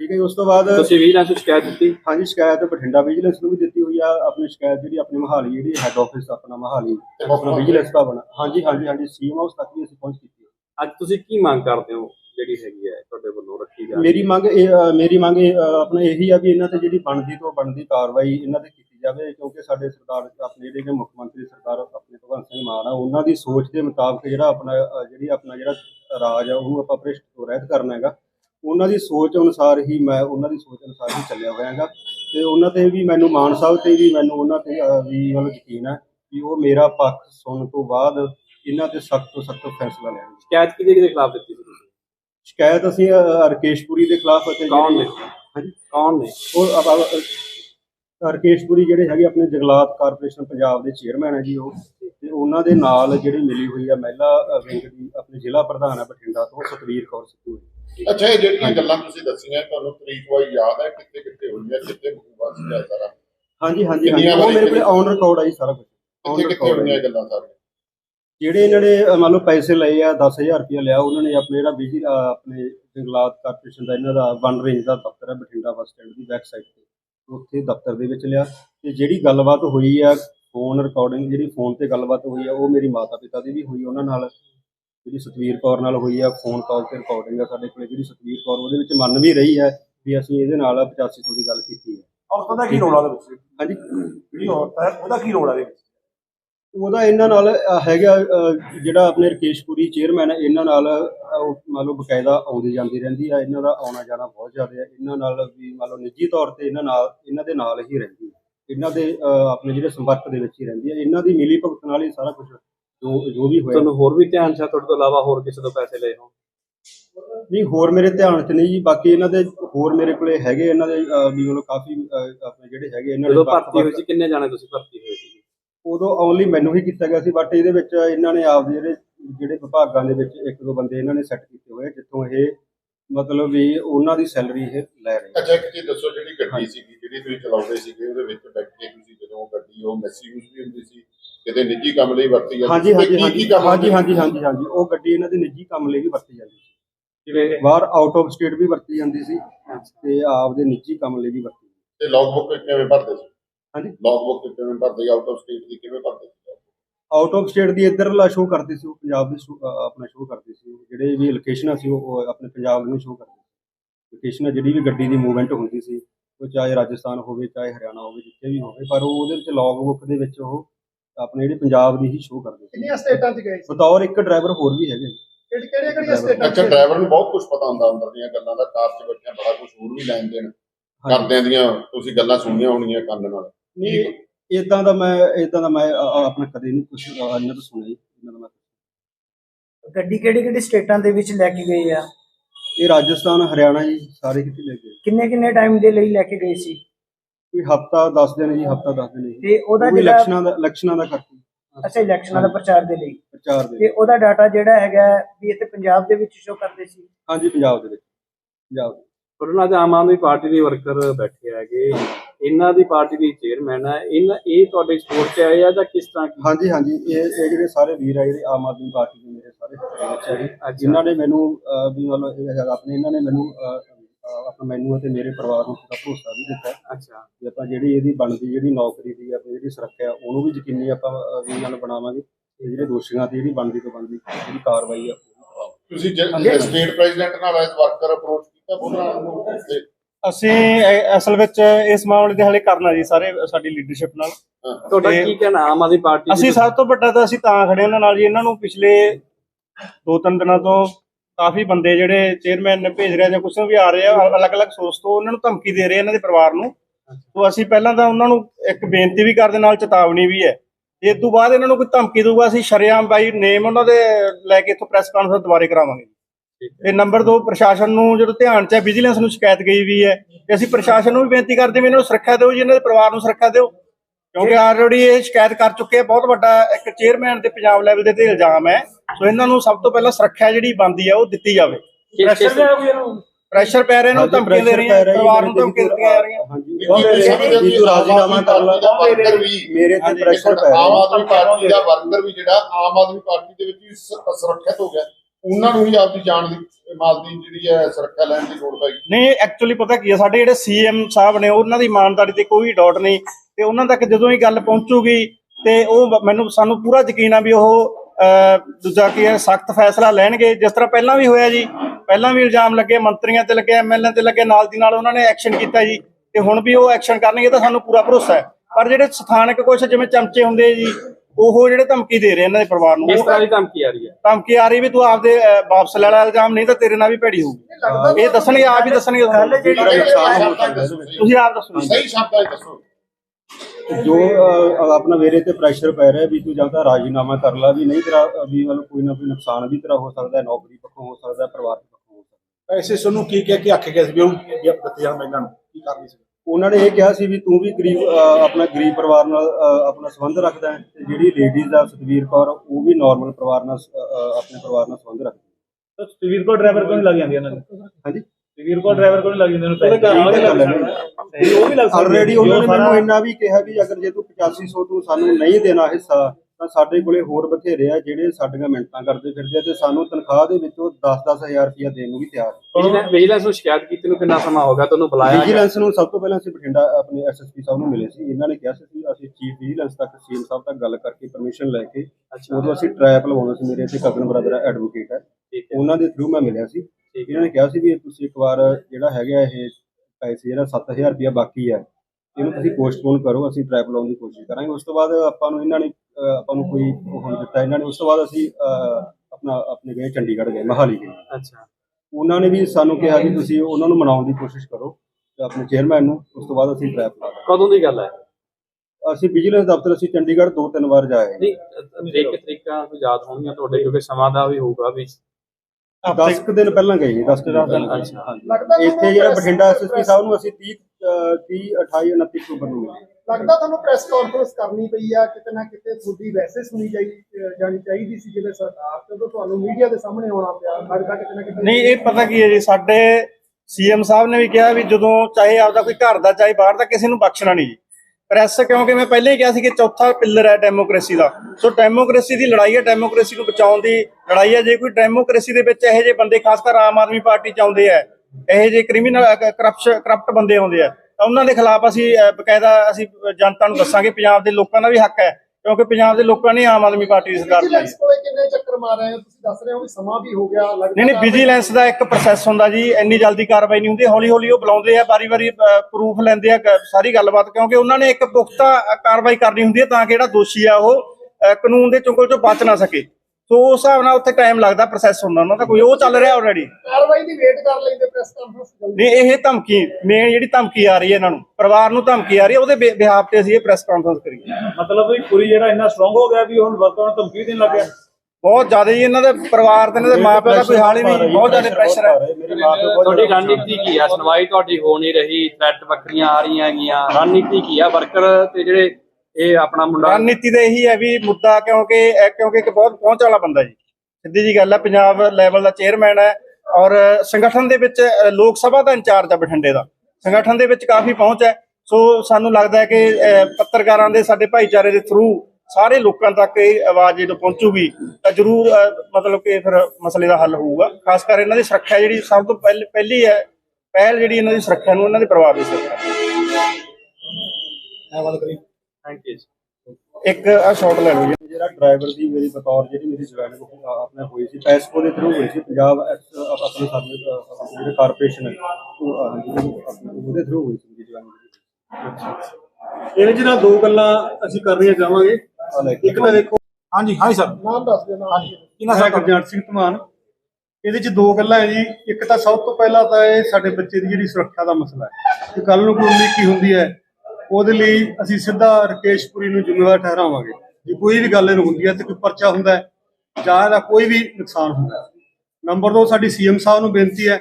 ਠੀਕ ਹੈ ਉਸ ਤੋਂ ਬਾਅਦ ਤੁਸੀਂ ਵਿਜੀਲੈਂਸ ਨੂੰ ਸ਼ਿਕਾਇਤ ਦਿੱਤੀ? ਹਾਂਜੀ ਸ਼ਿਕਾਇਤ ਬਠਿੰਡਾ ਵਿਜੀਲੈਂਸ ਨੂੰ ਵੀ ਦਿੱਤੀ ਹੋਈ ਆ ਆਪਣੀ ਸ਼ਿਕਾਇਤ ਜਿਹੜੀ ਆਪਣੀ ਮਹਾਲੀ ਜਿਹੜੀ ਹੈੱਡ ਆਫਿਸ ਆਪਣਾ ਮਹਾਲੀ ਆਪਣਾ ਵਿਜੀਲੈਂਸ ਭਵਨ ਹਾਂਜੀ ਹਾਂਜੀ ਹਾਂਜੀ ਸੀਐਮ ਹਾਊਸ ਤੱਕ ਵੀ ਅਸੀਂ ਪਹੁੰਚ ਕੀਤੀ ਹੈ। ਅੱਜ ਤੁਸੀਂ ਕੀ ਮੰਗ ਕਰਦੇ ਹੋ ਜਿਹੜੀ ਹੈਗੀ ਹੈ ਤੁਹਾਡੇ ਵੱਲੋਂ ਰੱਖੀ ਜਾ ਰਹੀ ਮੇਰੀ ਮੰਗ ਇਹ ਮੇਰੀ ਮੰਗ ਆਪਣਾ ਇਹੀ ਆ ਵੀ ਇਹਨਾਂ ਤੇ ਜਿਹੜੀ ਬਣਦੀ ਤੋਂ ਬਣਦੀ ਕਾਰਵਾਈ ਇਹਨਾਂ ਤੇ ਕੀਤੀ ਜਾਵੇ ਕਿਉਂਕਿ ਸਾਡੇ ਸਰਦਾਰ ਆਪਣੇ ਜਿਹੜੇ ਮੁੱਖ ਮੰਤਰੀ ਸਰਦਾਰ ਆਪਣੇ ਭਗਵੰਤ ਸਿੰਘ ਮਾਨ ਆ ਉਹਨਾਂ ਦੀ ਸੋਚ ਦੇ ਮੁਤਾਬਕ ਜਿਹੜਾ ਆਪਣਾ ਜਿਹੜੀ ਆਪਣਾ ਜਿਹੜਾ ਰਾਜ ਆ ਉਹਨੂੰ ਆਪਾਂ ਭ੍ਰਿਸ਼ਟ ਤੋਂ ਰਹਿਤ ਕਰਨਾ ਹੈਗਾ। ਉਹਨਾਂ ਦੀ ਸੋਚ ਅਨੁਸਾਰ ਹੀ ਮੈਂ ਉਹਨਾਂ ਦੀ ਸੋਚ ਅਨੁਸਾਰ ਹੀ ਚੱਲਿਆ ਹੋਇਆ ਹੈਗਾ ਤੇ ਉਹਨਾਂ ਤੇ ਵੀ ਮੈਨੂੰ ਮਾਨ ਸਾਹਿਬ ਤੇ ਵੀ ਮੈਨੂੰ ਉਹਨਾਂ ਤੇ ਵੀ ਮਤਲਬ ਯਕੀਨ ਹੈ ਵੀ ਉਹ ਮੇਰਾ ਪੱਖ ਸੁਣਨ ਤੋਂ ਬਾਅਦ ਇਹਨਾਂ ਤੇ ਸਖਤ ਤੋਂ ਸਖਤ ਫੈਸਲਾ ਲੈਣਗੇ। ਸ਼ਿਕਾਇਤ ਕਿਹਦੇ ਕਿਹਦੇ ਖਿਲਾਫ ਦਿੱਤੀ ਸੀ ਤੁਸੀਂ? ਸ਼ਿਕਾਇਤ ਅਸੀਂ ਅ, ਰਕੇਸ਼ਪੁਰੀ ਦੇ ਖਿਲਾਫ ਅਤੇ ਕੌਣ ਜਿਹੜੀ- ਨੇ? ਹਾਂਜੀ ਕੌਣ ਨੇ? ਉਹ ਰਕੇਸ਼ਪੁਰੀ ਜਿਹੜੇ ਹੈਗੇ ਆਪਣੇ ਜੰਗਲਾਤ ਕਾਰਪੋਰੇਸ਼ਨ ਪੰਜਾਬ ਦੇ ਚੇਅਰਮੈਨ ਹੈ ਜੀ ਉਹ। ਤੇ ਉਹਨਾਂ ਦੇ ਨਾਲ ਜਿਹੜੀ ਮਿਲੀ ਹੋਈ ਆ ਮਹਿਲਾ ਵਿੰਗ ਦੀ ਆਪਣੇ ਜ਼ਿਲ੍ਹਾ ਪ੍ਰਧਾਨ ਹੈ ਬਠਿੰਡਾ ਤੋਂ ਸਤਵੀਰ ਕੌਰ ਸਿੱਧੂ ਅੱਛਾ ਇਹ ਜਿਹੜੀਆਂ ਗੱਲਾਂ ਤੁਸੀਂ ਦੱਸੀਆਂ ਤੁਹਾਨੂੰ ਤਰੀਕ ਵਾਈ ਯਾਦ ਹੈ ਕਿੱਥੇ ਕਿੱਥੇ ਹੋਈਆਂ ਕਿੱਥੇ ਬਖੂਬਾ ਸੀ ਇਹ ਸਾਰਾ? ਹਾਂਜੀ ਹਾਂਜੀ ਉਹ ਮੇਰੇ ਕੋਲੇ ਔਨ ਰਿਕਾਰਡ ਆਈ ਸਾਰਾ ਕੁਝ ਕਿੱਥੇ ਕਿੱਥੇ ਹੋਈਆਂ ਇਹ ਗੱਲਾਂ ਸਾਰੀਆਂ? ਜਿਹੜੇ ਇਹਨਾਂ ਨੇ ਅ, ਮੰਨ ਲਓ ਪੈਸੇ ਲਏ ਆ 10000 ਰੁਪਇਆ ਲਿਆ ਉਹਨਾਂ ਨੇ ਆਪਣੇ ਜਿਹੜਾ ਬਿਜਲੀ ਅ, ਆਪਣੇ ਜੰਗਲਾਤ ਕਾਰਪੋਰੇਸ਼ਨ ਦਾ ਇਹਨਾਂ ਦਾ ਵਨ ਰੇਂਜ ਦਾ ਦਫ਼ਤਰ ਹੈ ਬਠਿੰਡਾ ਬੱਸ ਸਟੈਂਡ ਦੀ ਬੈਕ ਸਾਈਡ ਤੇ। ਉੱਥੇ ਦਫ਼ਤਰ ਦੇ ਵਿੱਚ ਲਿਆ। ਤੇ ਜਿਹੜੀ ਗੱਲਬਾਤ ਹੋਈ ਆ ਫੋਨ ਰਿਕਾਰਡਿੰਗ ਜਿਹੜੀ ਫੋਨ ਤੇ ਗੱਲਬਾਤ ਹੋਈ ਆ ਉਹ ਮੇਰੀ ਮਾਤਾ ਪਿਤਾ ਦੀ ਵੀ ਹੋਈ ਉਹਨਾਂ ਨਾਲ। ਜਿਹੜੀ ਸਤਵੀਰ ਕੌਰ ਨਾਲ ਹੋਈ ਆ ਫੋਨ ਕਾਲ ਤੇ ਰਿਕਾਰਡਿੰਗ ਆ ਸਾਡੇ ਕੋਲੇ ਜਿਹੜੀ ਸਤਵੀਰ ਕੌਰ ਉਹਦੇ ਵਿੱਚ ਮੰਨ ਵੀ ਰਹੀ ਹੈ ਵੀ ਅਸੀਂ ਇਹਦੇ ਨਾਲ 8500 ਦੀ ਗੱਲ ਕੀਤੀ ਹੈ। ਔਰਤਾਂ ਦਾ ਕੀ ਰੋਲ ਆ ਉਹਦੇ ਵਿੱਚ? ਹਾਂਜੀ। ਜਿਹੜੀ ਔਰਤ ਹੈ ਉਹਦਾ ਕੀ ਰੋਲ ਆ ਇਹਦੇ ਵਿੱਚ? ਉਹਦਾ ਇਹਨਾਂ ਨਾਲ ਹੈਗਾ ਜਿਹੜਾ ਆਪਣੇ ਰਕੇਸ਼ਪੁਰੀ ਚੇਅਰਮੈਨ ਹੈ ਇਹਨਾਂ ਨਾਲ ਮੰਨ ਲਓ ਬਕਾਇਦਾ ਆਉਂਦੀ ਜਾਂਦੀ ਰਹਿੰਦੀ ਆ ਇਹਨਾਂ ਦਾ ਆਉਣਾ ਜਾਣਾ ਬਹੁਤ ਜ਼ਿਆਦਾ ਹੈ। ਇਹਨਾਂ ਨਾਲ ਵੀ ਮੰਨ ਲਓ ਨਿੱਜੀ ਤੌਰ ਤੇ ਇਹਨਾਂ ਨਾਲ ਇਹਨਾਂ ਦੇ ਨਾਲ ਹੀ ਰਹਿੰਦੀ ਹੈ। ਇਹਨਾਂ ਦੇ ਆਪਣੇ ਜਿਹੜੇ ਸੰਪਰਕ ਦੇ ਵਿੱਚ ਹੀ ਰਹਿੰਦੀ ਹੈ। ਇਹਨਾਂ ਦੀ ਮਿਲੀ ਭਗਤ ਨਾਲ ਹੀ ਸਾਰਾ ਕੁਝ ਜੋ ਜੋ ਵੀ ਹੋਇਆ। ਤੁਹਾਨੂੰ ਹੋਰ ਵੀ ਧਿਆਨ ਚ ਆ ਤੁਹਾਡੇ ਤੋਂ ਇਲਾਵਾ ਹੋਰ ਕਿਸੇ ਤੋਂ ਪੈਸੇ ਲਏ ਹੋ ਨਹੀਂ ਹੋਰ ਮੇਰੇ ਧਿਆਨ 'ਚ ਨਹੀਂ ਜੀ। ਬਾਕੀ ਇਹਨਾਂ ਦੇ ਹੋਰ ਮੇਰੇ ਕੋਲੇ ਹੈਗੇ ਇਹਨਾਂ ਦੇ ਵੀ ਮਤਲਬ ਕਾਫੀ ਆਪਣੇ ਜਿਹੜੇ ਹੈਗੇ ਇਹਨਾਂ ਜਦੋਂ ਵੱਖ- ਭਰਤੀ ਹੋਈ ਸੀ ਕਿੰਨੇ ਜਾਣੇ ਤੁਸੀਂ ਭਰਤੀ ਹੋਏ ਸੀ ਉਦੋਂ ਓਨਲੀ ਮੈਨੂੰ ਹੀ ਕੀਤਾ ਗਿਆ ਸੀ ਬਟ ਇਹਦੇ ਵਿੱਚ ਇਹਨਾਂ ਨੇ ਆਪਦੇ ਜਿਹੜੇ ਜਿਹੜੇ ਵਿਭਾਗਾਂ ਦੇ ਵਿੱਚ ਇੱਕ ਦੋ ਬੰਦੇ ਇਹਨਾਂ ਨੇ ਸੈੱਟ ਕੀਤੇ ਹੋਏ ਆ, ਜਿੱਥੋਂ ਇਹ ਮਤਲਬ ਵੀ ਉਹਨਾਂ ਦੀ ਸੈਲਰੀ ਇਹ ਲੈ ਰਹੇ ਆ। ਅੱਛਾ ਇੱਕ ਚੀਜ਼ ਦੱਸੋ ਜਿਹੜੀ ਗੱਡੀ ਸੀਗੀ ਜਿਹੜੀ ਤੁਸੀਂ ਚਲਾਉਂਦੇ ਸੀਗੇ ਉਹਦੇ ਵਿੱਚ ਬੈਠੇ ਤੁਸੀਂ ਜਦੋਂ ਗੱਡੀ ਉਹ ਮੈਸਯੂਜ਼ ਵੀ ਹੁੰਦੀ ਸੀ? ਕਿਤੇ ਨਿੱਜੀ ਕੰਮ ਲਈ ਵਰਤੀ ਜਾਂਦੀ ਹਾਂਜੀ ਸੀ, ਹਾਂਜੀ ਹਾਂਜੀ। ਹਾਂਜੀ ਹਾਂਜੀ ਸੀ? ਹਾਂਜੀ ਹਾਂਜੀ ਉਹ ਗੱਡੀ ਇਹਨਾਂ ਦੇ ਨਿੱਜੀ ਕੰਮ ਲਈ ਵੀ ਵਰਤੀ ਜਾਂਦੀ ਸੀ। ਜਿਵੇਂ ਬਾਹਰ ਆਊਟ ਆਫ ਸਟੇਟ ਵੀ ਵਰਤੀ ਜਾਂਦੀ ਸੀ ਤੇ ਆਪਦੇ ਨਿੱਜੀ ਕੰਮ ਲਈ ਵੀ ਵਰਤੀ ਤੇ ਲੌਗ ਬੁੱਕ ਕਿਵੇਂ ਭਰਦੇ ਸੀ? ਹਾਂਜੀ। ਲੌਗ ਬੁੱਕ ਕਿਵੇਂ ਭਰਦੇ ਆਊਟ ਆਫ ਸਟੇਟ ਦੀ ਕਿਵੇਂ ਭਰਦੇ ਸੀ? ਆਊਟ ਆਫ ਸਟੇਟ ਦੀ ਇੱਧਰਲਾ ਸ਼ੋਅ ਕਰਦੀ ਸੀ ਉਹ ਪੰਜਾਬ ਦੀ ਆਪਣਾ ਸ਼ੋਅ ਕਰਦੀ ਸੀ। ਜਿਹੜੇ ਵੀ ਲੋਕੇਸ਼ਨਾਂ ਸੀ ਉਹ ਉਹ ਆਪਣੇ ਪੰਜਾਬ ਨੂੰ ਸ਼ੋਅ ਕਰਦੀ ਸੀ। ਲੋਕੇਸ਼ਨ ਜਿਹੜੀ ਵੀ ਗੱਡੀ ਦੀ ਮੂਵਮੈਂਟ ਹੁੰਦੀ ਸੀ ਉਹ ਚਾਹੇ ਰਾਜਸਥਾਨ ਹੋਵੇ ਚਾਹੇ ਹਰਿਆਣਾ ਹੋਵੇ ਜਿੱਥੇ ਵੀ ਹੋਵੇ ਪਰ ਉਹ ਉਹਦੇ ਵਿੱਚ ਲੌਗ ਬੁੱਕ ਦੇ ਵਿੱਚ ਉਹ ਆਪਣੇ ਜਿਹੜੇ ਪੰਜਾਬ ਦੀ ਹੀ ਸ਼ੋਅ ਕਰਦੇ ਸੀ ਕਿੰਨੀਆਂ ਸਟੇਟਾਂ 'ਚ ਗਏ ਸੀ? ਬਤੌਰ ਇੱਕ ਡਰਾਈਵਰ ਹੋਰ ਵੀ ਹੈਗੇ ਨੇ। ਕਿਹੜੀ ਕਿਹੜੀਆਂ ਕਿਹੜੀਆਂ ਸਟੇਟਾਂ 'ਚ ਅੱਛਾ ਗਏ? ਡਰਾਈਵਰ ਨੂੰ ਬਹੁਤ ਕੁਝ ਪਤਾ ਹੁੰਦਾ ਅੰਦਰ ਦੀਆਂ ਗੱਲਾਂ ਦਾ ਕਾਰ 'ਚ ਬੈਠਿਆਂ ਬੜਾ ਕੁਝ ਹੋਰ ਵੀ ਲੈਣ ਦੇਣ। ਕਰਦਿਆਂ ਦੀਆਂ ਤੁਸੀਂ ਗੱਲਾਂ ਸੁਣੀਆਂ ਹੋਣਗੀਆਂ ਕੰਨ ਨਾਲ। ਨਹੀਂ ਇਦਾਂ ਦਾ ਮੈਂ ਇਦਾਂ ਦਾ ਮੈਂ ਅ, ਅ, ਆਪਣਾ ਕਦੇ ਨਹੀਂ ਕੁਝ ਇਹਨਾਂ ਤੋਂ ਸੁਣਿਆ ਜੀ ਇਹਨਾਂ ਦਾ ਮੈਂ ਗੱਡੀ ਕਿਹੜੀ ਕਿਹੜੀ ਸਟੇਟਾਂ ਦੇ ਵਿੱਚ ਲੈ ਕੇ ਗਏ ਆ? ਇਹ ਰਾਜਸਥਾਨ ਹਰਿਆਣਾ ਜੀ ਸਾਰੇ ਕਿਤੇ ਲੈ ਗਏ। ਕਿੰਨੇ ਕਿੰਨੇ ਟਾਈਮ ਦੇ ਲਈ ਲੈ ਕੇ ਗਏ ਸੀ? ਕੋਈ ਹਫਤਾ 10 ਦਿਨ ਜੀ ਹਫਤਾ 10 ਦਿਨ ਜੀ। ਤੇ ਉਹਦਾ ਜਿਹੜਾ ਇਲੈਕਸ਼ਨਾਂ ਦਾ ਇਲੈਕਸ਼ਨਾਂ ਦਾ ਕਰਕੇ ਅੱਛਾ ਇਲੈਕਸ਼ਨਾਂ ਦਾ ਪ੍ਰਚਾਰ ਦੇ ਲਈ। ਪ੍ਰਚਾਰ ਦੇ ਤੇ ਉਹਦਾ ਡਾਟਾ ਜਿਹੜਾ ਹੈਗਾ ਵੀ ਇੱਥੇ ਪੰਜਾਬ ਦੇ ਵਿੱਚ ਸ਼ੋ ਕਰਦੇ ਸੀ। ਹਾਂਜੀ ਪੰਜਾਬ ਦੇ ਵਿੱਚ। ਪੰਜਾਬ ਦੇ ਤੁਹਾਡੇ ਨਾਲ ਅੱਜ ਆਮ ਆਦਮੀ ਪਾਰਟੀ ਦੇ ਵਰਕਰ ਬੈਠੇ ਹੈਗੇ। ਇਹਨਾਂ ਦੀ ਪਾਰਟੀ ਦੀ ਚੇਅਰਮੈਨ ਹੈ। ਇਹਨਾਂ ਇਹ ਤੁਹਾਡੇ ਸਪੋਰਟ 'ਚ ਆਏ ਆ ਜਾਂ ਕਿਸ ਤਰ੍ਹਾਂ ਕੀ? ਹਾਂਜੀ ਹਾਂਜੀ। ਇਹ ਇਹ ਜਿਹੜੇ ਸਾਰੇ ਵੀਰ ਆ ਜਿਹੜੇ ਆਮ ਆਦਮੀ ਪਾਰਟੀ ਦੇ ਮੇਰੇ ਸਾਰੇ ਬੱਚੇ ਆ ਜੀ। ਜਿਨ੍ਹਾਂ ਨੇ ਮੈਨੂੰ ਅਹ, ਵੀ ਮਤਲਬ ਇਹ ਹੈਗਾ ਆਪਣੇ ਇਹਨਾਂ ਨੇ ਮੈਨੂੰ ਅਹ, ਆਪਣਾ ਮੈਨੂੰ ਅਤੇ ਮੇਰੇ ਪਰਿਵਾਰ ਨੂੰ ਪੂਰਾ ਭਰੋਸਾ ਵੀ ਦਿੱਤਾ। ਅੱਛਾ। ਵੀ ਆਪਾਂ ਜਿਹੜੀ ਇਹਦੀ ਬਣਦੀ ਜਿਹੜੀ ਨੌਕਰੀ ਦੀ ਆਪਣੀ ਜਿਹੜੀ ਸੁਰੱਖਿਆ ਉਹਨੂੰ ਵੀ ਯਕੀਨੀ ਆਪਾਂ ਵੀ ਨਾਲ ਬਣਾਵਾਂਗੇ। ਤੇ ਜਿਹੜੇ ਦੋਸ਼ੀਆਂ ਤੇ ਜਿਹੜੀ ਬਣਦੀ ਤੋਂ ਬਣਦੀ ਜਿਹੜੀ ਕਾਰਵਾਈ ਆ। ਤੁਸੀਂ ਸਟੇਟ ਪ੍ਰੈਜ਼ੀਡੈਂਟ ਨਾਲ ਐਸ ਵਰਕਰ ਅਪਰੋਚ ਕੀਤਾ ਬੋਲਣਾ ਨੂੰ ਤੇ ਅਸੀਂ ਅਸਲ ਵਿੱਚ ਇਸ ਮਾਮਲੇ ਦੇ ਹਲੇ ਕਰਨਾ ਜੀ ਸਾਰੇ ਸਾਡੀ ਲੀਡਰਸ਼ਿਪ ਨਾਲ। ਤੁਹਾਡਾ ਕੀ ਕਹਿਣਾ ਆਮ ਆਦਮੀ ਪਾਰਟੀ ਅਸੀਂ ਸਭ ਤੋਂ ਵੱਡਾ ਤਾਂ ਅਸੀਂ ਤਾਂ ਖੜੇ ਉਹਨਾਂ ਨਾਲ ਜੀ ਇਹਨਾਂ ਨੂੰ ਪਿਛਲੇ ਦੋ ਤਿੰਨ ਦਿਨਾਂ ਤੋਂ ਕਾਫੀ ਬੰਦੇ ਜਿਹੜੇ ਚੇਅਰਮੈਨ ਨੇ ਭੇਜ ਰਿਹਾ ਜਾਂ ਕੁਛ ਵੀ ਆ ਰਹੇ ਆ ਅਲੱਗ-ਅਲੱਗ ਸੋਰਸ ਤੋਂ ਉਹਨਾਂ ਨੂੰ ਧਮਕੀ ਦੇ ਰਹੇ ਇਹਨਾਂ ਦੇ ਪਰਿਵਾਰ ਨੂੰ। ਤੋਂ ਅਸੀਂ ਪਹਿਲਾਂ ਤਾਂ ਉਹਨਾਂ ਨੂੰ ਇੱਕ ਬੇਨਤੀ ਵੀ ਕਰਦੇ ਨਾਲ ਚੇਤਾਵਨੀ ਵੀ ਹੈ। ਇਸ ਤੋਂ ਬਾਅਦ ਇਹਨਾਂ ਨੂੰ ਕੋਈ ਧਮਕੀ ਦਊਗਾ ਅਸੀਂ ਸ਼ਰੇਆਮ ਬਾਈ ਨੇਮ ਉਹਨਾਂ ਦੇ ਲੈ ਕੇ ਇੱਥੋਂ ਪ੍ਰੈਸ ਕਾਨਫਰੰਸ ਦੁਬਾਰੇ ਕਰਾਵਾਂਗੇ। ਤੇ ਨੰਬਰ 2 ਪ੍ਰਸ਼ਾਸਨ ਨੂੰ ਜਦੋਂ ਧਿਆਨ ਚ ਹੈ ਵਿਜੀਲੈਂਸ ਨੂੰ ਸ਼ਿਕਾਇਤ ਗਈ ਵੀ ਹੈ ਤੇ ਅਸੀਂ ਪ੍ਰਸ਼ਾਸਨ ਨੂੰ ਵੀ ਬੇਨਤੀ ਕਰਦੇ ਵੀ ਇਹਨਾਂ ਨੂੰ ਸੁਰੱਖਿਆ ਦਿਓ ਜੀ ਇਹਨਾਂ ਦੇ ਪਰਿਵਾਰ ਨੂੰ ਸੁਰੱਖਿਆ ਦਿਓ। ਕਿਉਂਕਿ ਆਲਰੇਡੀ ਇਹ ਸ਼ਿਕਾਇਤ ਕਰ ਚੁੱਕੇ ਆ ਬਹੁਤ ਵੱਡਾ ਇੱਕ ਚੇਅਰਮੈਨ ਤੇ ਪੰਜਾਬ ਲੈਵਲ ਦੇ ਤੇ ਇਲਜ਼ਾਮ ਹੈ। ਸੋ ਇਹਨਾਂ ਨੂੰ ਸਭ ਤੋਂ ਪਹਿਲਾਂ ਸੁਰੱਖਿਆ ਜਿਹੜੀ ਬਣਦੀ ਹੈ ਉਹ ਦਿੱਤੀ ਜਾਵੇ। ਪ੍ਰੈਸ਼ਰ ਵੀ ਆਉਗੀ ਇਹਨੂੰ? ਪ੍ਰੈਸ਼ਰ ਪੈ ਰਿਹਾ ਇਹਨਾਂ ਨੂੰ ਧਮਕੀਆਂ ਦੇ ਰਹੀਆਂ ਪਰਿਵਾਰ ਨੂੰ ਧਮਕੀਆਂ ਦਿੱਤੀਆਂ ਜਾ ਰਹੀਆਂ। ਹਾਂਜੀ। ਵੀ ਆਮ ਰਾਜੀਨਾਮਾ ਕਰ ਲਾ ਪਾਰਟੀ ਦਾ ਵਰਕਰ ਵੀ ਮੇਰੇ ਤੇ ਪ੍ਰੈਸ਼ਰ ਪੈ ਆਮ ਰਿਹਾ ਆਦਮੀ ਪਾਰਟੀ ਦਾ ਵਰਕਰ ਵੀ ਜਿਹੜਾ ਆਮ ਆਦਮੀ ਪਾਰਟੀ ਦੇ ਵਿੱਚ ਵੀ ਸੁਰੱਖਿਅਤ ਹੋ ਗਿਆ। ਉਹਨਾਂ ਨੂੰ ਹੀ ਆਪਦੀ ਜਾਨ ਦੀ ਮਾਲ ਦੀ ਜਿਹੜੀ ਹੈ ਸੁਰੱਖਿਆ ਲੈਣ ਦੀ ਲੋੜ ਪੈ ਗਈ। ਨਹੀਂ ਐਕਚੁਅਲੀ ਪਤਾ ਕੀ ਹੈ ਸਾਡੇ ਜਿਹੜੇ ਸੀਐਮ ਸਾਹਿਬ ਨੇ ਉਹਨਾਂ ਦੀ ਇਮਾਨਦਾਰੀ ਤੇ ਕੋਈ ਡਾਊਟ ਨਹੀਂ। ਤੇ ਉਹਨਾਂ ਤੱਕ ਜਦੋਂ ਹੀ ਗੱਲ ਪਹੁੰਚੂਗੀ ਤੇ ਉਹ ਮੈਨੂੰ ਸਾਨੂੰ ਪੂਰਾ ਯਕੀਨ ਆ ਵੀ ਉਹ ਦੂਜਾ ਕੀ ਹੈ ਸਖਤ ਫੈਸਲਾ ਲੈਣਗੇ। ਜਿਸ ਤਰ੍ਹਾਂ ਪਹਿਲਾਂ ਵੀ ਹੋਇਆ ਜੀ ਪਹਿਲਾਂ ਵੀ ਇਲਜ਼ਾਮ ਲੱਗੇ ਮੰਤਰੀਆਂ ਤੇ ਲੱਗੇ ਐਮਐਲਏ ਤੇ ਲੱਗੇ ਨਾਲ ਦੀ ਨਾਲ ਉਹਨਾਂ ਨੇ ਐਕਸ਼ਨ ਕੀਤਾ ਜੀ। ਤੇ ਹੁਣ ਵੀ ਉਹ ਐਕਸ਼ਨ ਕਰਨਗੇ ਤਾਂ ਸਾਨੂੰ ਪੂਰਾ ਭਰੋਸਾ ਹੈ। ਪਰ ਜਿਹੜੇ ਸਥਾਨਕ ਕੁਝ ਜਿਵੇਂ ਚਮਚੇ ਹੁੰਦੇ ਜੀ ਉਹ ਜਿਹੜੇ ਧਮਕੀ ਦੇ ਰਹੇ ਇਹਨਾਂ ਦੇ ਪਰਿਵਾਰ ਨੂੰ ਉਹ ਤਰ੍ਹਾਂ ਦੀ ਧਮਕੀ ਆ ਰਹੀ ਹੈ? ਧਮਕੀ ਆ ਰਹੀ ਵੀ ਤੂੰ ਆਪਦੇ ਵਾਪਸ ਲੈ ਲੈ ਇਲਜ਼ਾਮ ਨਹੀਂ ਤਾਂ ਤੇਰੇ ਨਾਲ ਵੀ ਭੈੜੀ ਹੋਊਗੀ। ਇਹ ਦੱਸਣਗੇ ਆਪ ਹੀ ਦੱਸਣਗੇ। ਤੁਸੀਂ ਆਪ ਦੱਸੋ। ਸਹੀ ਸ਼ਬਦਾਂ ਵਿੱਚ ਦੱਸੋ। ਜੋ ਅਹ, ਆਪਣਾ ਮੇਰੇ ਤੇ ਪ੍ਰੈਸ਼ਰ ਪੈ ਰਿਹਾ ਵੀ ਤੂੰ ਜਾਂ ਤਾਂ ਰਾਜੀਨਾਮਾ ਕਰ ਲਾ ਵੀ ਨਹੀਂ ਤੇਰਾ ਵੀ ਮਤਲਬ ਕੋਈ ਨਾ ਕੋਈ ਨੁਕਸਾਨ ਵੀ ਤੇਰਾ ਹੋ ਸਕਦਾ ਹੈ ਨੌਕਰੀ ਪੱਖੋਂ ਹੋ ਸਕਦਾ ਹੈ ਪਰਿਵਾਰ ਪੱਖੋਂ ਹੋ ਸਕਦਾ। ਹੈ ਐਸੇ ਸਾਨੂੰ ਕੀ ਕਹਿ ਕੇ ਆਖੇ ਸੀ ਵੀ ਉਹ ਵੀ ਆਪ ਦਿੱਤੇ ਜਾਣ ਇਹਨਾਂ ਨੂੰ? ਕੀ ਕਰਨੀ ਸੀ? ਉਹਨਾਂ ਨੇ ਇਹ ਕਿਹਾ ਸੀ ਵੀ ਤੂੰ ਵੀ ਗਰੀਬ ਆਪਣਾ ਗਰੀਬ ਪਰਿਵਾਰ ਨਾਲ ਆਪਣਾ ਸੰਬੰਧ ਰੱਖਦਾ ਹੈ ਤੇ ਜਿਹੜੀ ਲੇਡੀਜ਼ ਆ ਸਤਵੀਰ ਕੌਰ ਉਹ ਵੀ ਨਾਰਮਲ ਪਰਿਵਾਰ ਨਾਲ ਸ- ਆਪਣੇ ਪਰਿਵਾਰ ਨਾਲ ਸੰਬੰਧ ਰੱਖਦੀ ਹੈ ਸਤਵੀਰ ਕੋ ਡਰਾਈਵਰ ਕੋਲ ਲੱਗ ਜਾਂਦੀ ਇਹਨਾਂ ਨੂੰ? ਹਾਂਜੀ? ਸਤਵੀਰ ਕੋ ਡਰਾਈਵਰ ਕੋਲ ਲੱਗ ਜਾਂਦੇ ਨੇ। ਲੈਣੇ ਉਹ ਵੀ ਲੱਗ ਸਕਦੀ ਹੈ। ਆਲਰੇਡੀ ਉਹਨਾਂ ਨੇ ਮੈਨੂੰ ਇੰਨਾ ਵੀ ਕਿਹਾ ਵੀ ਅਗਰ ਜੇ ਤੂੰ 8500 ਤੂੰ ਸਾਨੂੰ ਨਹੀਂ ਦੇਣਾ ਹਿੱਸਾ ਤਾਂ ਸਾਡੇ ਕੋਲੇ ਹੋਰ ਬਥੇਰੇ ਆ ਜਿਹੜੇ ਸਾਡੀਆਂ ਮਿੰਟਾਂ ਕਰਦੇ ਫਿਰਦੇ ਆ ਤੇ ਸਾਨੂੰ ਤਨਖਾਹ ਦੇ ਵਿੱਚੋਂ 10-10000 ਰੁਪਇਆ ਦੇਣ ਨੂੰ ਵੀ ਤਿਆਰ ਵਿਜੀਲੈਂਸ ਵਿਜੀਲੈਂਸ ਨੂੰ ਸ਼ਿਕਾਇਤ ਕੀਤੀ ਨੂੰ ਕਿੰਨਾ ਸਮਾਂ ਹੋ ਗਿਆ? ਤੁਹਾਨੂੰ ਬੁਲਾਇਆ? ਵਿਜੀਲੈਂਸ ਨੂੰ ਸਭ ਤੋਂ ਪਹਿਲਾਂ ਅਸੀਂ ਬਠਿੰਡਾ ਆਪਣੇ ਐਸਐਸਪੀ ਸਾਹਿਬ ਨੂੰ ਮਿਲੇ ਸੀ। ਇਹਨਾਂ ਨੇ ਕਿਹਾ ਸੀ ਅਸੀਂ ਚੀਫ ਵਿਜੀਲੈਂਸ ਤੱਕ ਸੀਐਮ ਸਾਹਿਬ ਤੱਕ ਗੱਲ ਕਰਕੇ ਪਰਮਿਸ਼ਨ ਲੈ ਕੇ ਅੱਛਾ। ਉਦੋਂ ਅਸੀਂ ਟਰੈਪ ਲਵਾਉਣਾ ਸੀ। ਮੇਰੇ ਇੱਥੇ ਕਜ਼ਨ ਬ੍ਰਦਰ ਐਡਵੋਕੇਟ ਹੈ। ਉਹਨਾਂ ਦੇ ਥਰੂ ਮੈਂ ਮਿਲਿਆ ਸੀ। ਠੀਕ ਇਹਨਾਂ ਨੇ ਕਿਹਾ ਸੀ ਵੀ ਤੁਸੀਂ ਇੱਕ ਵਾਰ ਜਿਹੜਾ ਹੈਗਾ ਇਹ ਪੈਸੇ ਜਿਹੜਾ 7000 ਰੁਪਇਆ ਬਾਕੀ ਹੈ ਇਹਨੂੰ ਤੁਸੀਂ ਪੋਸਟਪੋਨ ਕਰੋ ਅਸੀਂ ਟਰੈਪ ਲਾਉਣ ਦੀ ਕੋਸ਼ਿਸ਼ ਕਰਾਂਗੇ। ਉਸ ਤੋਂ ਬਾਅਦ ਆਪਾਂ ਨੂੰ ਇਹਨਾਂ ਨੇ ਆਪਾਂ ਨੂੰ ਕੋਈ ਉਹ ਨਹੀਂ ਦਿੱਤਾ। ਇਹਨਾਂ ਨੇ ਉਸ ਤੋਂ ਬਾਅਦ ਅਸੀਂ ਆਪਣਾ ਆਪਣੇ ਗਏ ਚੰਡੀਗੜ੍ਹ ਗਏ ਮਹਾਲੀ ਗਏ। ਅੱਛਾ। ਉਹਨਾਂ ਨੇ ਵੀ ਸਾਨੂੰ ਕਿਹਾ ਵੀ ਤੁਸੀਂ ਉਹਨਾਂ ਨੂੰ ਮਨਾਉਣ ਦੀ ਕੋਸ਼ਿਸ਼ ਕਰੋ ਤੇ ਆਪਣੇ ਚੇਅਰਮੈਨ ਨੂੰ। ਉਸ ਤੋਂ ਬਾਅਦ ਅਸੀਂ ਟਰੈਪ ਲਾ ਕਦੋਂ ਦੀ ਗੱਲ ਹੈ? ਅਸੀਂ ਵਿਜੀਲੈਂਸ ਦਫ਼ਤਰ ਅਸੀਂ ਚੰਡੀਗੜ੍ਹ ਦੋ ਤਿੰਨ ਵਾਰ ਜਾਏ। ਨਹੀਂ ਤਰੀਕ ਤਰੀਕਾਂ ਤੋਂ ਯਾਦ ਹੋਣਗੀਆਂ ਤੁਹਾਡੇ ਕਿਉਂਕਿ ਸਮਾਂ ਦਾ ਵੀ ਹੋਊਗਾ ਵੀ 10 ਕੁ ਦਿਨ ਪਹਿਲਾਂ ਗਏ 10 ਕੁ ਦਿਨ ਪਹਿਲਾਂ। ਲੱਗਦਾ ਇੱਥੇ ਜਿਹੜਾ ਬਠਿੰਡਾ ਐਸਐਸਪੀ ਸਾਹਿਬ ਨੂੰ ਅਸੀਂ 30 ਅਹ, 30 28 29 ਅਕਤੂਬਰ ਨੂੰ ਮਿਲੇ। ਲੱਗਦਾ ਤੁਹਾਨੂੰ ਪ੍ਰੈਸ ਕਾਨਫਰੰਸ ਕਰਨੀ ਪਈ ਆ ਕਿਤੇ ਨਾ ਕਿਤੇ ਤੁਹਾਡੀ ਵੈਸੇ ਸੁਣੀ ਜਾਈ ਅਹ ਜਾਣੀ ਚਾਹੀਦੀ ਸੀ ਜਿਵੇਂ ਸਰਕਾਰ ਤੇ ਉਦੋਂ ਤੁਹਾਨੂੰ ਮੀਡੀਆ ਦੇ ਸਾਹਮਣੇ ਆਉਣਾ ਪਿਆ ਲੱਗਦਾ ਕਿਤੇ ਨਾ ਕਿਤੇ ਨਹੀਂ ਇਹ ਪਤਾ ਕੀ ਹੈ ਜੀ ਸਾਡੇ ਸੀਐਮ ਸਾਹਿਬ ਨੇ ਵੀ ਕਿਹਾ ਵੀ ਜਦੋਂ ਚਾਹੇ ਆਪਦਾ ਕੋਈ ਘਰ ਦਾ ਚਾਹੇ ਬਾਹਰ ਦਾ ਕਿਸੇ ਨੂੰ ਬਖਸ਼ਣਾ ਨਹੀਂ ਜੀ। ਪ੍ਰੈਸ ਕਿਉਂਕਿ ਮੈਂ ਪਹਿਲਾਂ ਹੀ ਕਿਹਾ ਸੀ ਕਿ ਚੌਥਾ ਪਿੱਲਰ ਹੈ ਡੈਮੋਕ੍ਰੇਸੀ ਦਾ। ਸੋ ਡੈਮੋਕ੍ਰੇਸੀ ਦੀ ਲੜਾਈ ਹੈ ਡੈਮੋਕ੍ਰੇਸੀ ਨੂੰ ਬਚਾਉਣ ਦੀ ਲੜਾਈ ਹੈ। ਜੇ ਕੋਈ ਡੈਮੋਕ੍ਰੇਸੀ ਦੇ ਵਿੱਚ ਇਹੋ ਜਿਹੇ ਬੰਦੇ, ਖਾਸ ਕਰ ਆਮ ਆਦਮੀ ਪਾਰਟੀ ਚ ਆਉਂਦੇ ਆ, ਇਹੋ ਜਿਹੇ ਕ੍ਰਿਮੀਨਲ ਕਰਪਸ਼ਨ ਕਰਪਟ ਬੰਦੇ ਆਉਂਦੇ ਆ, ਤਾਂ ਉਹਨਾਂ ਦੇ ਖਿਲਾਫ ਅਸੀਂ ਬਕਾਇਦਾ ਅਸੀਂ ਜਨਤਾ ਨੂੰ ਦੱਸਾਂਗੇ, ਪੰਜਾਬ ਦੇ ਲੋਕਾਂ ਦਾ ਵੀ ਹੱਕ ਹੈ। ਕਿਉਂਕਿ ਪੰਜਾਬ ਦੇ ਲੋਕਾਂ ਨੇ ਆਮ ਆਦਮੀ ਪਾਰਟੀ ਦੀ ਸਰਕਾਰ ਵਿਜੀਲੈਂਸ ਕੋਲੇ ਕਿੰਨੇ ਚੱਕਰ ਮਾਰ ਰਹੇ ਹੋ? ਤੁਸੀਂ ਦੱਸ ਰਹੇ ਹੋ ਵੀ ਸਮਾਂ ਵੀ ਹੋ ਗਿਆ ਲੱਗਦਾ ਨਹੀਂ ਨਹੀਂ ਵਿਜੀਲੈਂਸ ਦਾ ਇੱਕ ਪ੍ਰੋਸੈਸ ਹੁੰਦਾ ਜੀ ਇੰਨੀ ਜਲਦੀ ਕਾਰਵਾਈ ਨਹੀਂ ਹੁੰਦੀ ਹੌਲੀ ਹੌਲੀ ਉਹ ਬੁਲਾਉਂਦੇ ਆ ਵਾਰੀ-ਵਾਰੀ ਪ੍ਰੂਫ ਲੈਂਦੇ ਆ ਸਾਰੀ ਗੱਲਬਾਤ ਕਿਉਂਕਿ ਉਹਨਾਂ ਨੇ ਇੱਕ ਪੁਖਤਾ ਕਾਰਵਾਈ ਕਰਨੀ ਹੁੰਦੀ ਹੈ ਤਾਂ ਕਿ ਜਿਹੜਾ ਦੋਸ਼ੀ ਆ ਉਹ ਕਾਨੂੰਨ ਦੇ ਚੁੰਗਲ ਚੋਂ ਬਚ ਨਾ ਸਕੇ। ਸੋ ਉਸ ਹਿਸਾਬ ਨਾਲ ਉੱਥੇ ਟਾਈਮ ਲੱਗਦਾ ਪ੍ਰੋਸੈਸ ਹੁੰਦਾ ਉਹਨਾਂ ਦਾ ਕੋਈ ਉਹ ਚੱਲ ਰਿਹਾ ਆਲਰੇਡੀ ਕਾਰਵਾਈ ਦੀ ਵੇਟ ਕਰ ਲੈਂਦੇ ਪ੍ਰੈਸ ਕਾਨਫਰੰਸ ਨਹੀਂ ਇਹ ਧਮਕੀ ਮੇਨ ਜਿਹੜੀ ਧਮਕੀ ਆ ਰਹੀ ਹੈ ਇਹਨਾਂ ਨੂੰ। ਪਰਿਵਾਰ ਨੂੰ ਧਮਕੀ ਆ ਰਹੀ ਹੈ ਉਹਦੇ ਬਿਹਾਫ ਤੇ ਅਸੀਂ ਇਹ ਪ੍ਰੈਸ ਕਾਨਫਰੰਸ ਕਰੀਏ ਮਤਲਬ ਵੀ ਪੂਰੀ ਜਿਹੜਾ ਇੰਨਾ ਸਟਰੋਂਗ ਹੋ ਗਿਆ ਵੀ ਹੁਣ ਵਰਕਰਾਂ ਨੂੰ ਧਮਕੀ ਦੇਣ ਲੱਗਿਆ। ਬਹੁਤ ਜ਼ਿਆਦਾ ਜੀ ਇਹਨਾਂ ਦੇ ਪਰਿਵਾਰ ਤੇ ਇਹਨਾਂ ਦੇ ਮਾਪਿਆਂ ਦਾ ਕੋਈ ਹਾਲ ਹੀ ਨਹੀਂ। ਬਹੁਤ ਜ਼ਿਆਦਾ ਪ੍ਰੈਸ਼ਰ ਹੈ। ਤੁਹਾਡੀ ਰਣਨੀਤੀ ਕੀ ਆ? ਸੁਣਵਾਈ ਤੁਹਾਡੀ ਹੋ ਨਹੀਂ ਰਹੀ ਥ੍ਰੈਟ ਬੱਕਰੀਆਂ ਆ ਰਹੀਆਂ ਹੈਗੀਆਂ। ਰਣਨੀਤੀ ਕੀ ਆ? ਵਰਕਰ ਤੇ ਜਿਹੜੇ ਇਹ ਆਪਣਾ ਮੁੰਡਾ ਰਣਨੀਤੀ ਦਾ ਇਹੀ ਹੈ ਵੀ ਮੁੱਦਾ ਕਿਉਂਕਿ ਇਹ ਕਿਉਂਕਿ ਇੱਕ ਬਹੁਤ ਪਹੁੰਚ ਵਾਲਾ ਬੰਦਾ ਜੀ। ਸਿੱਧੀ ਜੀ ਗੱਲ ਹੈ ਪੰਜਾਬ ਲੈਵਲ ਦਾ ਚੇਅਰਮੈਨ ਹੈ ਔਰ ਸੰਗਠਨ ਦੇ ਵਿੱਚ ਲੋਕ ਸਭਾ ਦਾ ਇੰਚਾਰਜ ਹੈ ਬਠਿੰਡੇ ਦਾ। ਸੰਗਠਨ ਦੇ ਵਿੱਚ ਕਾਫੀ ਪਹੁੰਚ ਹੈ। ਸੋ ਸਾਨੂੰ ਲੱਗਦਾ ਹੈ ਕਿ ਪੱਤਰਕਾਰਾਂ ਦੇ ਸਾਡੇ ਭਾਈਚਾਰੇ ਦੇ ਥਰੂ ਸਾਰੇ ਲੋਕਾਂ ਤੱਕ ਇਹ ਆਵਾਜ਼ ਜਦੋਂ ਪਹੁੰਚੂਗੀ ਤਾਂ ਜ਼ਰੂਰ ਮਤਲਬ ਕਿ ਫਿਰ ਮਸਲੇ ਦਾ ਹੱਲ ਹੋਊਗਾ। ਖਾਸ ਕਰ ਇਹਨਾਂ ਦੀ ਸੁਰੱਖਿਆ ਜਿਹੜੀ ਸਭ ਤੋਂ ਪਹਿਲ- ਪਹਿਲੀ ਹੈ ਪਹਿਲ ਜਿਹੜੀ ਇਹਨਾਂ ਦੀ ਸੁਰੱਖਿਆ ਨੂੰ ਇਹਨਾਂ ਦੇ ਪਰਿਵਾਰ ਦੀ ਸੁਰੱਖਿਆ। ਥੈਂਕ ਯੂ ਇੱਕ ਆ ਸ਼ਾਟ ਲੈ ਲਓ ਜੀ ਜਿਹੜਾ ਡਰਾਈਵਰ ਦੀ ਮੇਰੀ ਬਤੌਰ ਜਿਹੜੀ ਮੇਰੀ ਜੁਆਇਨਿੰਗ ਆਪਣੇ ਹੋਈ ਸੀ ਪੈਸਕੋ ਦੇ ਥਰੂ ਹੋਈ ਸੀ ਪੰਜਾਬ ਐਕਸ ਆਪਣੇ ਸਾਡੇ ਜਿਹੜੇ ਕਾਰਪੋਰੇਸ਼ਨ ਹੈ ਉਹ, ਅਹ, ਜਿਹੜੀ ਉਹਦੇ ਥਰੂ ਹੋਈ ਸੀ ਮੇਰੀ ਜੁਆਇਨਿੰਗ ਇਹਦੇ ਚ ਨਾ ਦੋ ਗੱਲਾਂ ਅਸੀਂ ਕਰਨੀਆਂ ਚਾਹਾਂਗੇ ਇੱਕ ਤਾਂ ਦੇਖੋ ਹਾਂਜੀ ਹਾਂਜੀ ਸਰ। ਨਾਮ ਦੱਸ ਦਿਓ ਨਾਮ ਕਿਹਨਾਂ ਮੈਂ ਸਰ ਗੁਰਜੰਟ ਸਿੰਘ ਧਮਾਨ ਇਹਦੇ ਚ ਦੋ ਗੱਲਾਂ ਹੈ ਜੀ। ਇੱਕ ਤਾਂ ਸਭ ਤੋਂ ਪਹਿਲਾਂ ਤਾਂ ਇਹ ਸਾਡੇ ਬੱਚੇ ਦੀ ਜਿਹੜੀ ਸੁਰੱਖਿਆ ਦਾ ਮਸਲਾ ਹੈ। ਕਿ ਕੱਲ ਨੂੰ ਕੋਈ ਉਲੀਕੀ ਹੁੰਦੀ ਹੈ ਉਹਦੇ ਲਈ ਅਸੀਂ ਸਿੱਧਾ ਰਕੇਸ਼ਪੁਰੀ ਨੂੰ ਜ਼ਿੰਮੇਵਾਰ ਠਹਿਰਾਵਾਂਗੇ। ਜੇ ਕੋਈ ਵੀ ਗੱਲ ਇਹਨੂੰ ਹੁੰਦੀ ਹੈ ਤੇ ਕੋਈ ਪਰਚਾ ਹੁੰਦਾ ਹੈ, ਜਾਂ ਇਹਦਾ ਕੋਈ ਵੀ ਨੁਕਸਾਨ ਹੁੰਦਾ ਹੈ। ਨੰਬਰ 2 ਸਾਡੀ ਸੀਐਮ ਸਾਹਿਬ ਨੂੰ ਬੇਨਤੀ ਹੈ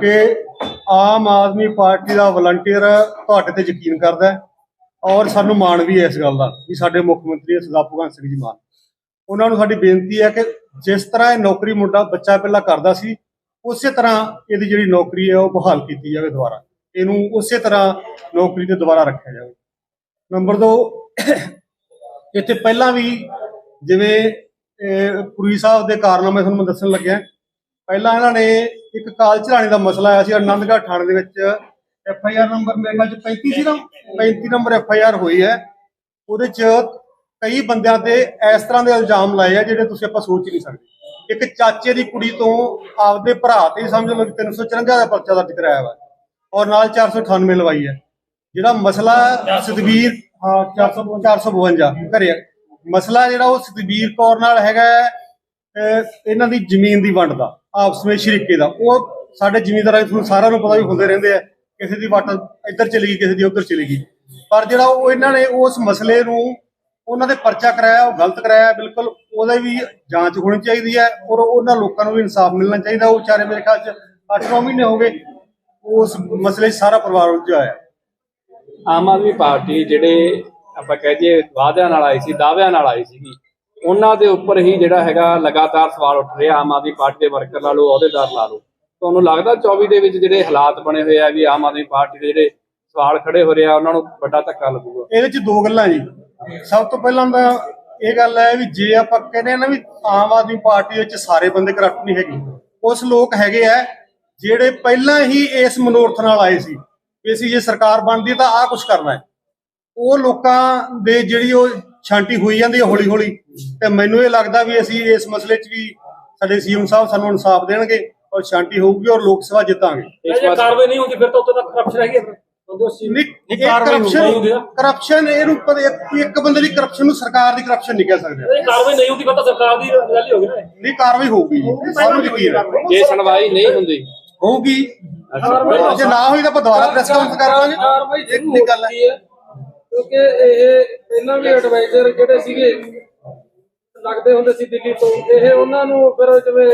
ਕਿ ਆਮ ਆਦਮੀ ਪਾਰਟੀ ਦਾ ਵਲੰਟੀਅਰ ਤੁਹਾਡੇ ਤੇ ਯਕੀਨ ਕਰਦਾ ਹੈ ਔਰ ਸਾਨੂੰ ਮਾਣ ਵੀ ਹੈ ਇਸ ਗੱਲ ਦਾ ਵੀ ਸਾਡੇ ਮੁੱਖ ਮੰਤਰੀ ਸਰਦਾਰ ਭਗਵੰਤ ਸਿੰਘ ਜੀ ਮਾਨ। ਉਹਨਾਂ ਨੂੰ ਸਾਡੀ ਬੇਨਤੀ ਹੈ ਕਿ ਜਿਸ ਤਰ੍ਹਾਂ ਇਹ ਨੌਕਰੀ ਮੁੰਡਾ ਬੱਚਾ ਪਹਿਲਾਂ ਕਰਦਾ ਸੀ, ਉਸੇ ਤਰ੍ਹਾਂ ਇਹਦੀ ਜਿਹੜੀ ਨੌਕਰੀ ਹੈ ਉਹ ਬਹਾਲ ਕੀਤੀ ਜਾਵੇ ਦੁਬਾਰਾ। ਇਹਨੂੰ ਉਸੇ ਤਰ੍ਹਾਂ ਨੌਕਰੀ ਤੇ ਦੁਬਾਰਾ ਰੱਖਿਆ ਜਾਵੇ। ਨੰਬਰ 2 ਇੱਥੇ ਪਹਿਲਾਂ ਵੀ ਜਿਵੇਂ ਪੁਰੀ ਸਾਹਿਬ ਦੇ ਕਾਰਨਾਮੇ ਤੁਹਾਨੂੰ ਮੈਂ ਦੱਸਣ ਲੱਗਿਆ। ਪਹਿਲਾਂ ਇਹਨਾਂ ਨੇ ਇੱਕ ਕਾਲ ਚਲਾਣੀ ਦਾ ਮਸਲਾ ਆਇਆ ਸੀ, ਆਨੰਦਗੜ੍ਹ ਥਾਣੇ ਦੇ ਵਿੱਚ। ਐਫ ਆਈ ਆਰ ਨੰਬਰ ਮੇਰੇ ਖਿਆਲ ਚ 35 ਸੀ ਨਾ 35 ਨੰਬਰ ਐਫ ਆਈ ਆਰ ਹੋਈ ਹੈ। ਉਹਦੇ ਚ ਕਈ ਬੰਦਿਆਂ ਤੇ ਇਸ ਤਰ੍ਹਾਂ ਦੇ ਇਲਜ਼ਾਮ ਲਾਏ ਆ ਜਿਹੜੇ ਤੁਸੀਂ ਆਪਾਂ ਸੋਚ ਹੀ ਨਹੀਂ ਸਕਦੇ। ਇੱਕ ਚਾਚੇ ਦੀ ਕੁੜੀ ਤੋਂ ਆਪਦੇ ਭਰਾ ਤੇ ਹੀ ਸਮਝ ਲਓ ਕਿ 354 ਦਾ ਪਰਚਾ ਦਰਜ ਕਰਾਇਆ ਵਾ। ਔਰ ਨਾਲ 498 ਲਵਾਈ ਹੈ। ਜਿਹੜਾ ਮਸਲਾ ਸਤਵੀਰ ਹਾਂ 400 452 ਘਰੇ ਮਸਲਾ ਜਿਹੜਾ ਉਹ ਸਤਵੀਰ ਕੌਰ ਨਾਲ ਹੈਗਾ ਇਹਨਾਂ ਦੀ ਜ਼ਮੀਨ ਦੀ ਵੰਡ ਦਾ ਆਪਸ ਵਿੱਚ ਸ਼ਰੀਕੇ ਦਾ। ਉਹ ਸਾਡੇ ਜ਼ਿਮੀਂਦਾਰਾਂ ਨੂੰ ਸਾਰਿਆਂ ਨੂੰ ਪਤਾ ਵੀ ਹੁੰਦੇ ਰਹਿੰਦੇ ਆ ਕਿਸੇ ਦੀ ਵਟ ਇੱਧਰ ਚਲੀ ਗਈ ਕਿਸੇ ਦੀ ਉੱਧਰ ਚਲੀ ਗਈ। ਪਰ ਜਿਹੜਾ ਉਹ ਇਹਨਾਂ ਨੇ ਉਸ ਮਸਲੇ ਨੂੰ ਉਹਨਾਂ ਦੇ ਪਰਚਾ ਕਰਾਇਆ ਉਹ ਗਲਤ ਕਰਾਇਆ ਬਿਲਕੁਲ ਉਹਦਾ ਵੀ ਜਾਂਚ ਹੋਣੀ ਚਾਹੀਦੀ ਹੈ ਔਰ ਉਹਨਾਂ ਲੋਕਾਂ ਨੂੰ ਵੀ ਇਨਸਾਫ ਮਿਲਣਾ ਚਾਹੀਦਾ। ਉਹ ਵਿਚਾਰੇ ਮੇਰੇ ਖਿਆਲ ਚ 8-9 ਮਹੀਨੇ ਹੋ ਗਏ। ਉਸ ਮਸਲੇ 'ਚ ਸਾਰਾ ਪਰਿਵਾਰ ਉਲਝਿਆ ਹੋਇਆ। ਹੈ ਆਮ ਆਦਮੀ ਪਾਰਟੀ ਜਿਹੜੇ ਆਪਾਂ ਕਹਿ ਦਈਏ ਵਾਅਦਿਆਂ ਨਾਲ ਆਈ ਸੀ ਦਾਅਵਿਆਂ ਨਾਲ ਆਈ ਸੀਗੀ ਉਹਨਾਂ ਦੇ ਉੱਪਰ ਹੀ ਜਿਹੜਾ ਹੈਗਾ ਲਗਾਤਾਰ ਸਵਾਲ ਉੱਠ ਰਿਹਾ ਆਮ ਆਦਮੀ ਪਾਰਟੀ ਦੇ ਵਰਕਰ ਲਾ ਲਓ ਅਹੁਦੇਦਾਰ ਲਾ ਲਓ। ਤੁਹਾਨੂੰ ਲੱਗਦਾ 24 ਦੇ ਵਿੱਚ ਜਿਹੜੇ ਹਾਲਾਤ ਬਣੇ ਹੋਏ ਆ ਵੀ ਆਮ ਆਦਮੀ ਪਾਰਟੀ ਦੇ ਜਿਹੜੇ ਸਵਾਲ ਖੜੇ ਹੋ ਰਹੇ ਆ ਉਹਨਾਂ ਨੂੰ ਵੱਡਾ ਧੱਕਾ ਲੱਗੂਗਾ? ਇਹਦੇ 'ਚ ਦੋ ਗੱਲਾਂ ਜੀ। ਸਭ ਤੋਂ ਪਹਿਲਾਂ ਤਾਂ ਇਹ ਗੱਲ ਹੈ ਵੀ ਜੇ ਆਪਾਂ ਕਹਿੰਦੇ ਆ ਨਾ ਵੀ ਆਮ ਆਦਮੀ ਪਾਰਟੀ ਵਿੱਚ ਸਾਰੇ ਬੰਦੇ ਕਰਪਟ ਨਹੀਂ ਹੈਗੇ ਉਸ ਲੋਕ ਹੈਗੇ ਆ ਜਿਹੜੇ ਪਹਿਲਾਂ ਹੀ ਇਸ ਮਨੋਰਥ ਨਾਲ ਆਏ ਸੀ ਕਿ ਅਸੀਂ ਜੇ ਸਰਕਾਰ ਬਣਦੀ ਤਾਂ ਆਹ ਕੁਝ ਕਰਨਾ ਹੈ। ਉਹ ਲੋਕਾਂ ਦੇ ਜਿਹੜੀ ਉਹ ਛਾਂਟੀ ਹੋਈ ਜਾਂਦੀ ਹੈ ਹੌਲੀ ਹੌਲੀ ਤੇ ਮੈਨੂੰ ਇਹ ਲੱਗਦਾ ਵੀ ਅਸੀਂ ਇਸ ਮਸਲੇ 'ਚ ਵੀ ਸਾਡੇ ਸੀਐਮ ਸਾਹਿਬ ਸਾਨੂੰ ਇਨਸਾਫ ਦੇਣਗੇ ਔਰ ਸ਼ਾਂਤੀ ਹੋਊਗੀ ਔਰ ਲੋਕ ਸਭਾ ਜਿੱਤਾਂਗੇ। ਇਸ ਜੇ ਵਾਰ ਕਾਰਵਾਈ ਨਹੀਂ ਹੁੰਦੀ ਫਿਰ ਤਾਂ ਉੱਥੇ ਤੱਕ ਕਰਪਸ਼ਨ ਹੈਗੀ ਹੈ ਨਹੀਂ ਕਰਪਸ਼ਨ ਕਰਪਸ਼ਨ ਇਹਨੂੰ ਪਰ ਇੱਕ ਇੱਕ ਬੰਦੇ ਦੀ ਕਰਪਸ਼ਨ ਨੂੰ ਸਰਕਾਰ ਦੀ ਕਰਪਸ਼ਨ ਨਹੀਂ ਕਹਿ ਸਕਦੇ। ਕਾਰਵਾਈ ਨਹੀਂ ਹੁੰਦੀ ਫਿਰ ਤਾਂ ਸਰਕਾਰ ਦੀ ਰੈਲੀ ਹੋਗੀ ਨਾ ਨਹੀਂ ਕਾਰਵਾਈ ਹੋਊਗੀ ਸਾਨੂੰ ਯਕੀਨ ਹੈ। ਜੇ ਸੁਣਵਾਈ ਨਹੀਂ ਹੁੰਦੀ। ਹੋਊਗੀ। ਜੇ ਨਾ ਹੋਈ ਤਾਂ ਆਪਾਂ ਦੁਬਾਰਾ ਪ੍ਰੈਸ ਕਾਨਫਰੰਸ ਕਰ ਲਾਂਗੇ ਕਾਰਵਾਈ ਇੱਕ ਦੀ ਗੱਲ ਹੈ। ਕਿਉਂਕਿ ਇਹ ਪਹਿਲਾਂ ਵੀ ਐਡਵਾਈਜ਼ਰ ਜਿਹੜੇ ਸੀਗੇ ਲੱਗਦੇ ਹੁੰਦੇ ਸੀ ਦਿੱਲੀ ਤੋਂ। ਇਹ ਉਹਨਾਂ ਨੂੰ ਫਿਰ ਜਿਵੇਂ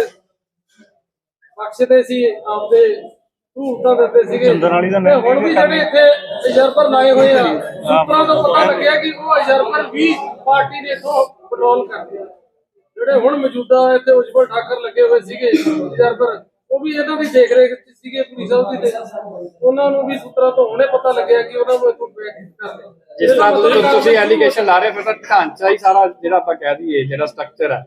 ਬਖਸ਼ਦੇ ਸੀ ਆਪਦੇ ਸਹੂਲਤਾਂ ਦਿੰਦੇ ਸੀਗੇ। ਤੇ ਹੁਣ ਵੀ ਜਿਹੜੇ ਇੱਥੇ ਰਿਜ਼ਰਵਰ ਲਾਏ ਹੋਏ ਆ ਸੂਤਰਾਂ ਤੋਂ ਪਤਾ ਲੱਗਿਆ ਕਿ ਉਹ ਰਿਜ਼ਰਵਰ ਵੀ ਪਾਰਟੀ ਦੇ ਇਥੋਂ ਪੈਟਰੋਲ ਕਰਦੇ ਆ। ਜਿਹੜੇ ਹੁਣ ਮੌਜੂਦਾ ਇੱਥੇ ਉਜਵਲ ਠਾਕਰ ਲੱਗੇ ਹੋਏ ਸੀਗੇ ਰਿਜ਼ਰਵਰ ਉਹ ਵੀ ਇਹਨਾਂ ਦੀ ਦੇਖ ਰੇਖ ਚ ਸੀਗੇ ਪੁਲਿਸ ਸਾਹਿਬ ਦੀ ਤੇ ਉਹਨਾਂ ਨੂੰ ਵੀ ਸੂਤਰਾਂ ਤੋਂ ਹੁਣੇ ਪਤਾ ਲੱਗਿਆ ਕਿ ਉਹਨਾਂ ਨੂੰ ਇਥੋਂ ਬੈਕ ਕਰਦੇ ਜਿਸ ਤਰ੍ਹਾਂ ਤੁਸੀਂ ਤੁਸੀਂ ਐਲੀਗੇਸ਼ਨ ਲਾ ਰਹੇ ਫਿਰ ਤਾਂ ਢਾਂਚਾ ਹੀ ਸਾਰਾ ਜਿਹੜਾ ਆਪਾਂ ਕਹਿ ਦਈਏ ਜਿਹੜਾ ਸਟਰਕਚਰ ਹੈ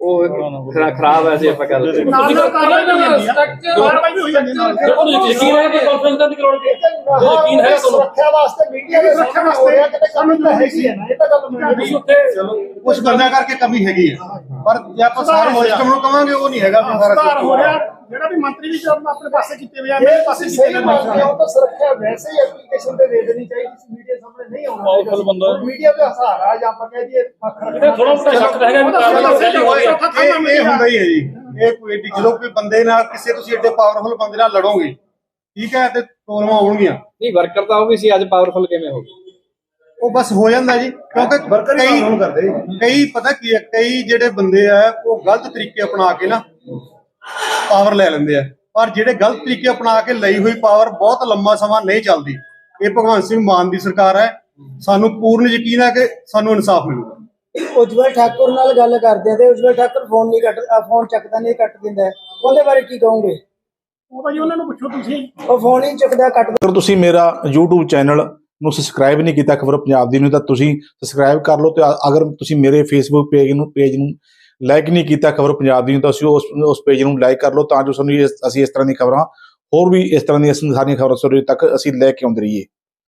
ਉਹ ਖਰਾ- ਖਰਾਬ ਹੈ ਜੇ ਆਪਾਂ ਕਹਿ ਦਈਏ ਨਾਲ ਨਾਲ ਕਾਰਵਾਈ ਵੀ ਹੁੰਦੀ ਆ। ਕਾਰਵਾਈ ਵੀ ਹੋਈ ਜਾਂਦੀ ਨਾਲ। ਦੇਖੋ ਯਕੀਨ ਹੈ ਕਿ ਕਾਨਫਰੰਸ ਦਾ ਕਰਾਉਣ ਦੀ? ਯਕੀਨ ਹੈ ਤੁਹਾਨੂੰ? ਸੁਰੱਖਿਆ ਵਾਸਤੇ ਮੀਡੀਆ ਦੇ ਹੋ ਰਿਹਾ ਕਿਤੇ ਕੰਮ ਤਾਂ ਹੈਗੀ ਹੈ ਨਾ ਇਹ ਤਾਂ ਗੱਲ ਵੀ ਉੱਥੇ ਕੁਝ ਬੰਦਿਆਂ ਕਰਕੇ ਕਮੀ ਹੈਗੀ ਹੈ ਪਰ ਜੇ ਆਪਾਂ ਸਾਰੇ ਸਿਸਟਮ ਨੂੰ ਕਵਾਂਗੇ ਉਹ ਨਹੀਂ ਹੈਗਾ ਸਾਰਾ ਸੁਧਾਰ ਹੋ ਰਿਹਾ। ਜਿਹੜਾ ਵੀ ਮੰਤਰੀ ਵੀ ਜਦੋਂ ਆਪਣੇ ਪਾਸੇ ਕੀਤੇ ਹੋਏ ਆ ਮੇਰੇ ਪਾਸੇ ਕੀਤੇ ਮੰਤਰੀ ਉਹ ਤਾਂ ਸੁਰੱਖਿਆ ਵੈਸੇ ਹੀ ਐਪਲੀਕੇਸ਼ਨ ਤੇ ਦੇ ਦੇਣੀ ਚਾਹੀਦੀ ਸੀ ਮੀਡੀਆ ਸਾਹਮਣੇ ਨਹੀਂ ਆਉਣਾ ਮੀਡੀਆ ਦਾ ਸਹਾਰਾ ਜਾਂ ਆਪਾਂ ਕਹਿ ਦਈਏ ਇਹਦੇ ਥੋੜਾ ਮੋਟਾ ਸ਼ੱਕ ਤਾਂ ਹੈਗਾ ਵੀ ਕਾਰਵਾਈ ਇਹ ਇਹ ਹੁੰਦਾ ਹੀ ਹੈ ਜੀ। ਇਹ ਕੋਈ ਏਡੀ- ਜਦੋਂ ਕੋਈ ਬੰਦੇ ਨਾਲ ਕਿਸੇ ਤੁਸੀਂ ਏਡੇ ਪਾਵਰਫੁਲ ਬੰਦੇ ਨਾਲ ਲੜੋਗੇ ਠੀਕ ਹੈ ਤੇ ਪ੍ਰੋਬਲਮਾਂ ਆਉਣਗੀਆਂ। ਨਹੀਂ ਵਰਕਰ ਤਾਂ ਉਹ ਵੀ ਸੀ ਅੱਜ ਪਾਵਰਫੁਲ ਕਿਵੇਂ ਹੋ ਗਏ ਉਹ ਬਸ ਹੋ ਜਾਂਦਾ ਜੀ ਕਿਉਂਕਿ ਕਈ ਕਰਦੇ। ਕਈ ਪਤਾ ਕੀ ਹੈ ਕਈ ਜਿਹੜੇ ਬੰਦੇ ਆ ਉਹ ਗਲਤ ਤਰੀਕੇ ਅਪਣਾ ਕੇ ਨਾ ਪਾਵਰ ਲੈ ਲੈਂਦੇ ਆ। ਪਰ ਜਿਹੜੇ ਗਲਤ ਤਰੀਕੇ ਅਪਣਾ ਕੇ ਲਈ ਹੋਈ ਪਾਵਰ ਬਹੁਤ ਲੰਮਾ ਸਮਾਂ ਨਹੀਂ ਚੱਲਦੀ। ਇਹ ਭਗਵੰਤ ਸਿੰਘ ਮਾਨ ਦੀ ਸਰਕਾਰ ਹੈ। ਸਾਨੂੰ ਪੂਰਨ ਯਕੀਨ ਹੈ ਕਿ ਸਾਨੂੰ ਇਨਸਾਫ ਮਿਲੂਗਾ। ਉਜਵਲ ਠਾਕੁਰ ਨਾਲ ਗੱਲ ਕਰਦੇ ਆ ਤੇ ਉਜਵਲ ਠਾਕੁਰ ਫੋਨ ਨਹੀਂ ਕੱਟ ਫੋਨ ਚੱਕਦਾ ਨਹੀਂ ਕੱਟ ਦਿੰਦਾ। ਉਹਦੇ ਬਾਰੇ ਕੀ ਕਹੋਗੇ? ਉਹ ਤਾਂ ਜੀ ਉਹਨਾਂ ਨੂੰ ਪੁੱਛੋ ਤੁਸੀਂ। ਉਹ ਫੋਨ ਹੀ ਚੁੱਕਦਾ ਕੱਟ ਅਗਰ ਤੁਸੀਂ ਮੇਰਾ YouTube ਚੈਨਲ ਨੂੰ ਸਬਸਕ੍ਰਾਈਬ ਨਹੀਂ ਕੀਤਾ ਖਬਰ ਪੰਜਾਬ ਦੀ ਨੂੰ ਤਾਂ ਤੁਸੀਂ ਸਬਸਕ੍ਰਾਈਬ ਕਰ ਲਓ ਤੇ ਅਗਰ ਤੁਸੀਂ ਮੇਰੇ Facebook ਪੇਜ ਨੂੰ ਪੇਜ ਨੂੰ ਲਾਈਕ ਨਹੀਂ ਕੀਤਾ ਖਬਰ ਪੰਜਾਬ ਦੀ, ਤਾਂ ਅਸੀਂ ਉਸ ਉਸ ਪੇਜ ਨੂੰ ਲਾਈਕ ਕਰ ਲਓ, ਤਾਂ ਜੋ ਸਾਨੂੰ ਅਸੀਂ ਇਸ ਤਰ੍ਹਾਂ ਦੀ ਖਬਰਾਂ, ਹੋਰ ਵੀ ਇਸ ਤਰ੍ਹਾਂ ਦੀਆਂ ਸਾਰੀਆਂ ਖਬਰਾਂ ਤੁਹਾਡੇ ਤੱਕ ਅਸੀਂ ਲੈ ਕੇ ਆਉਂਦੇ ਰਹੀਏ।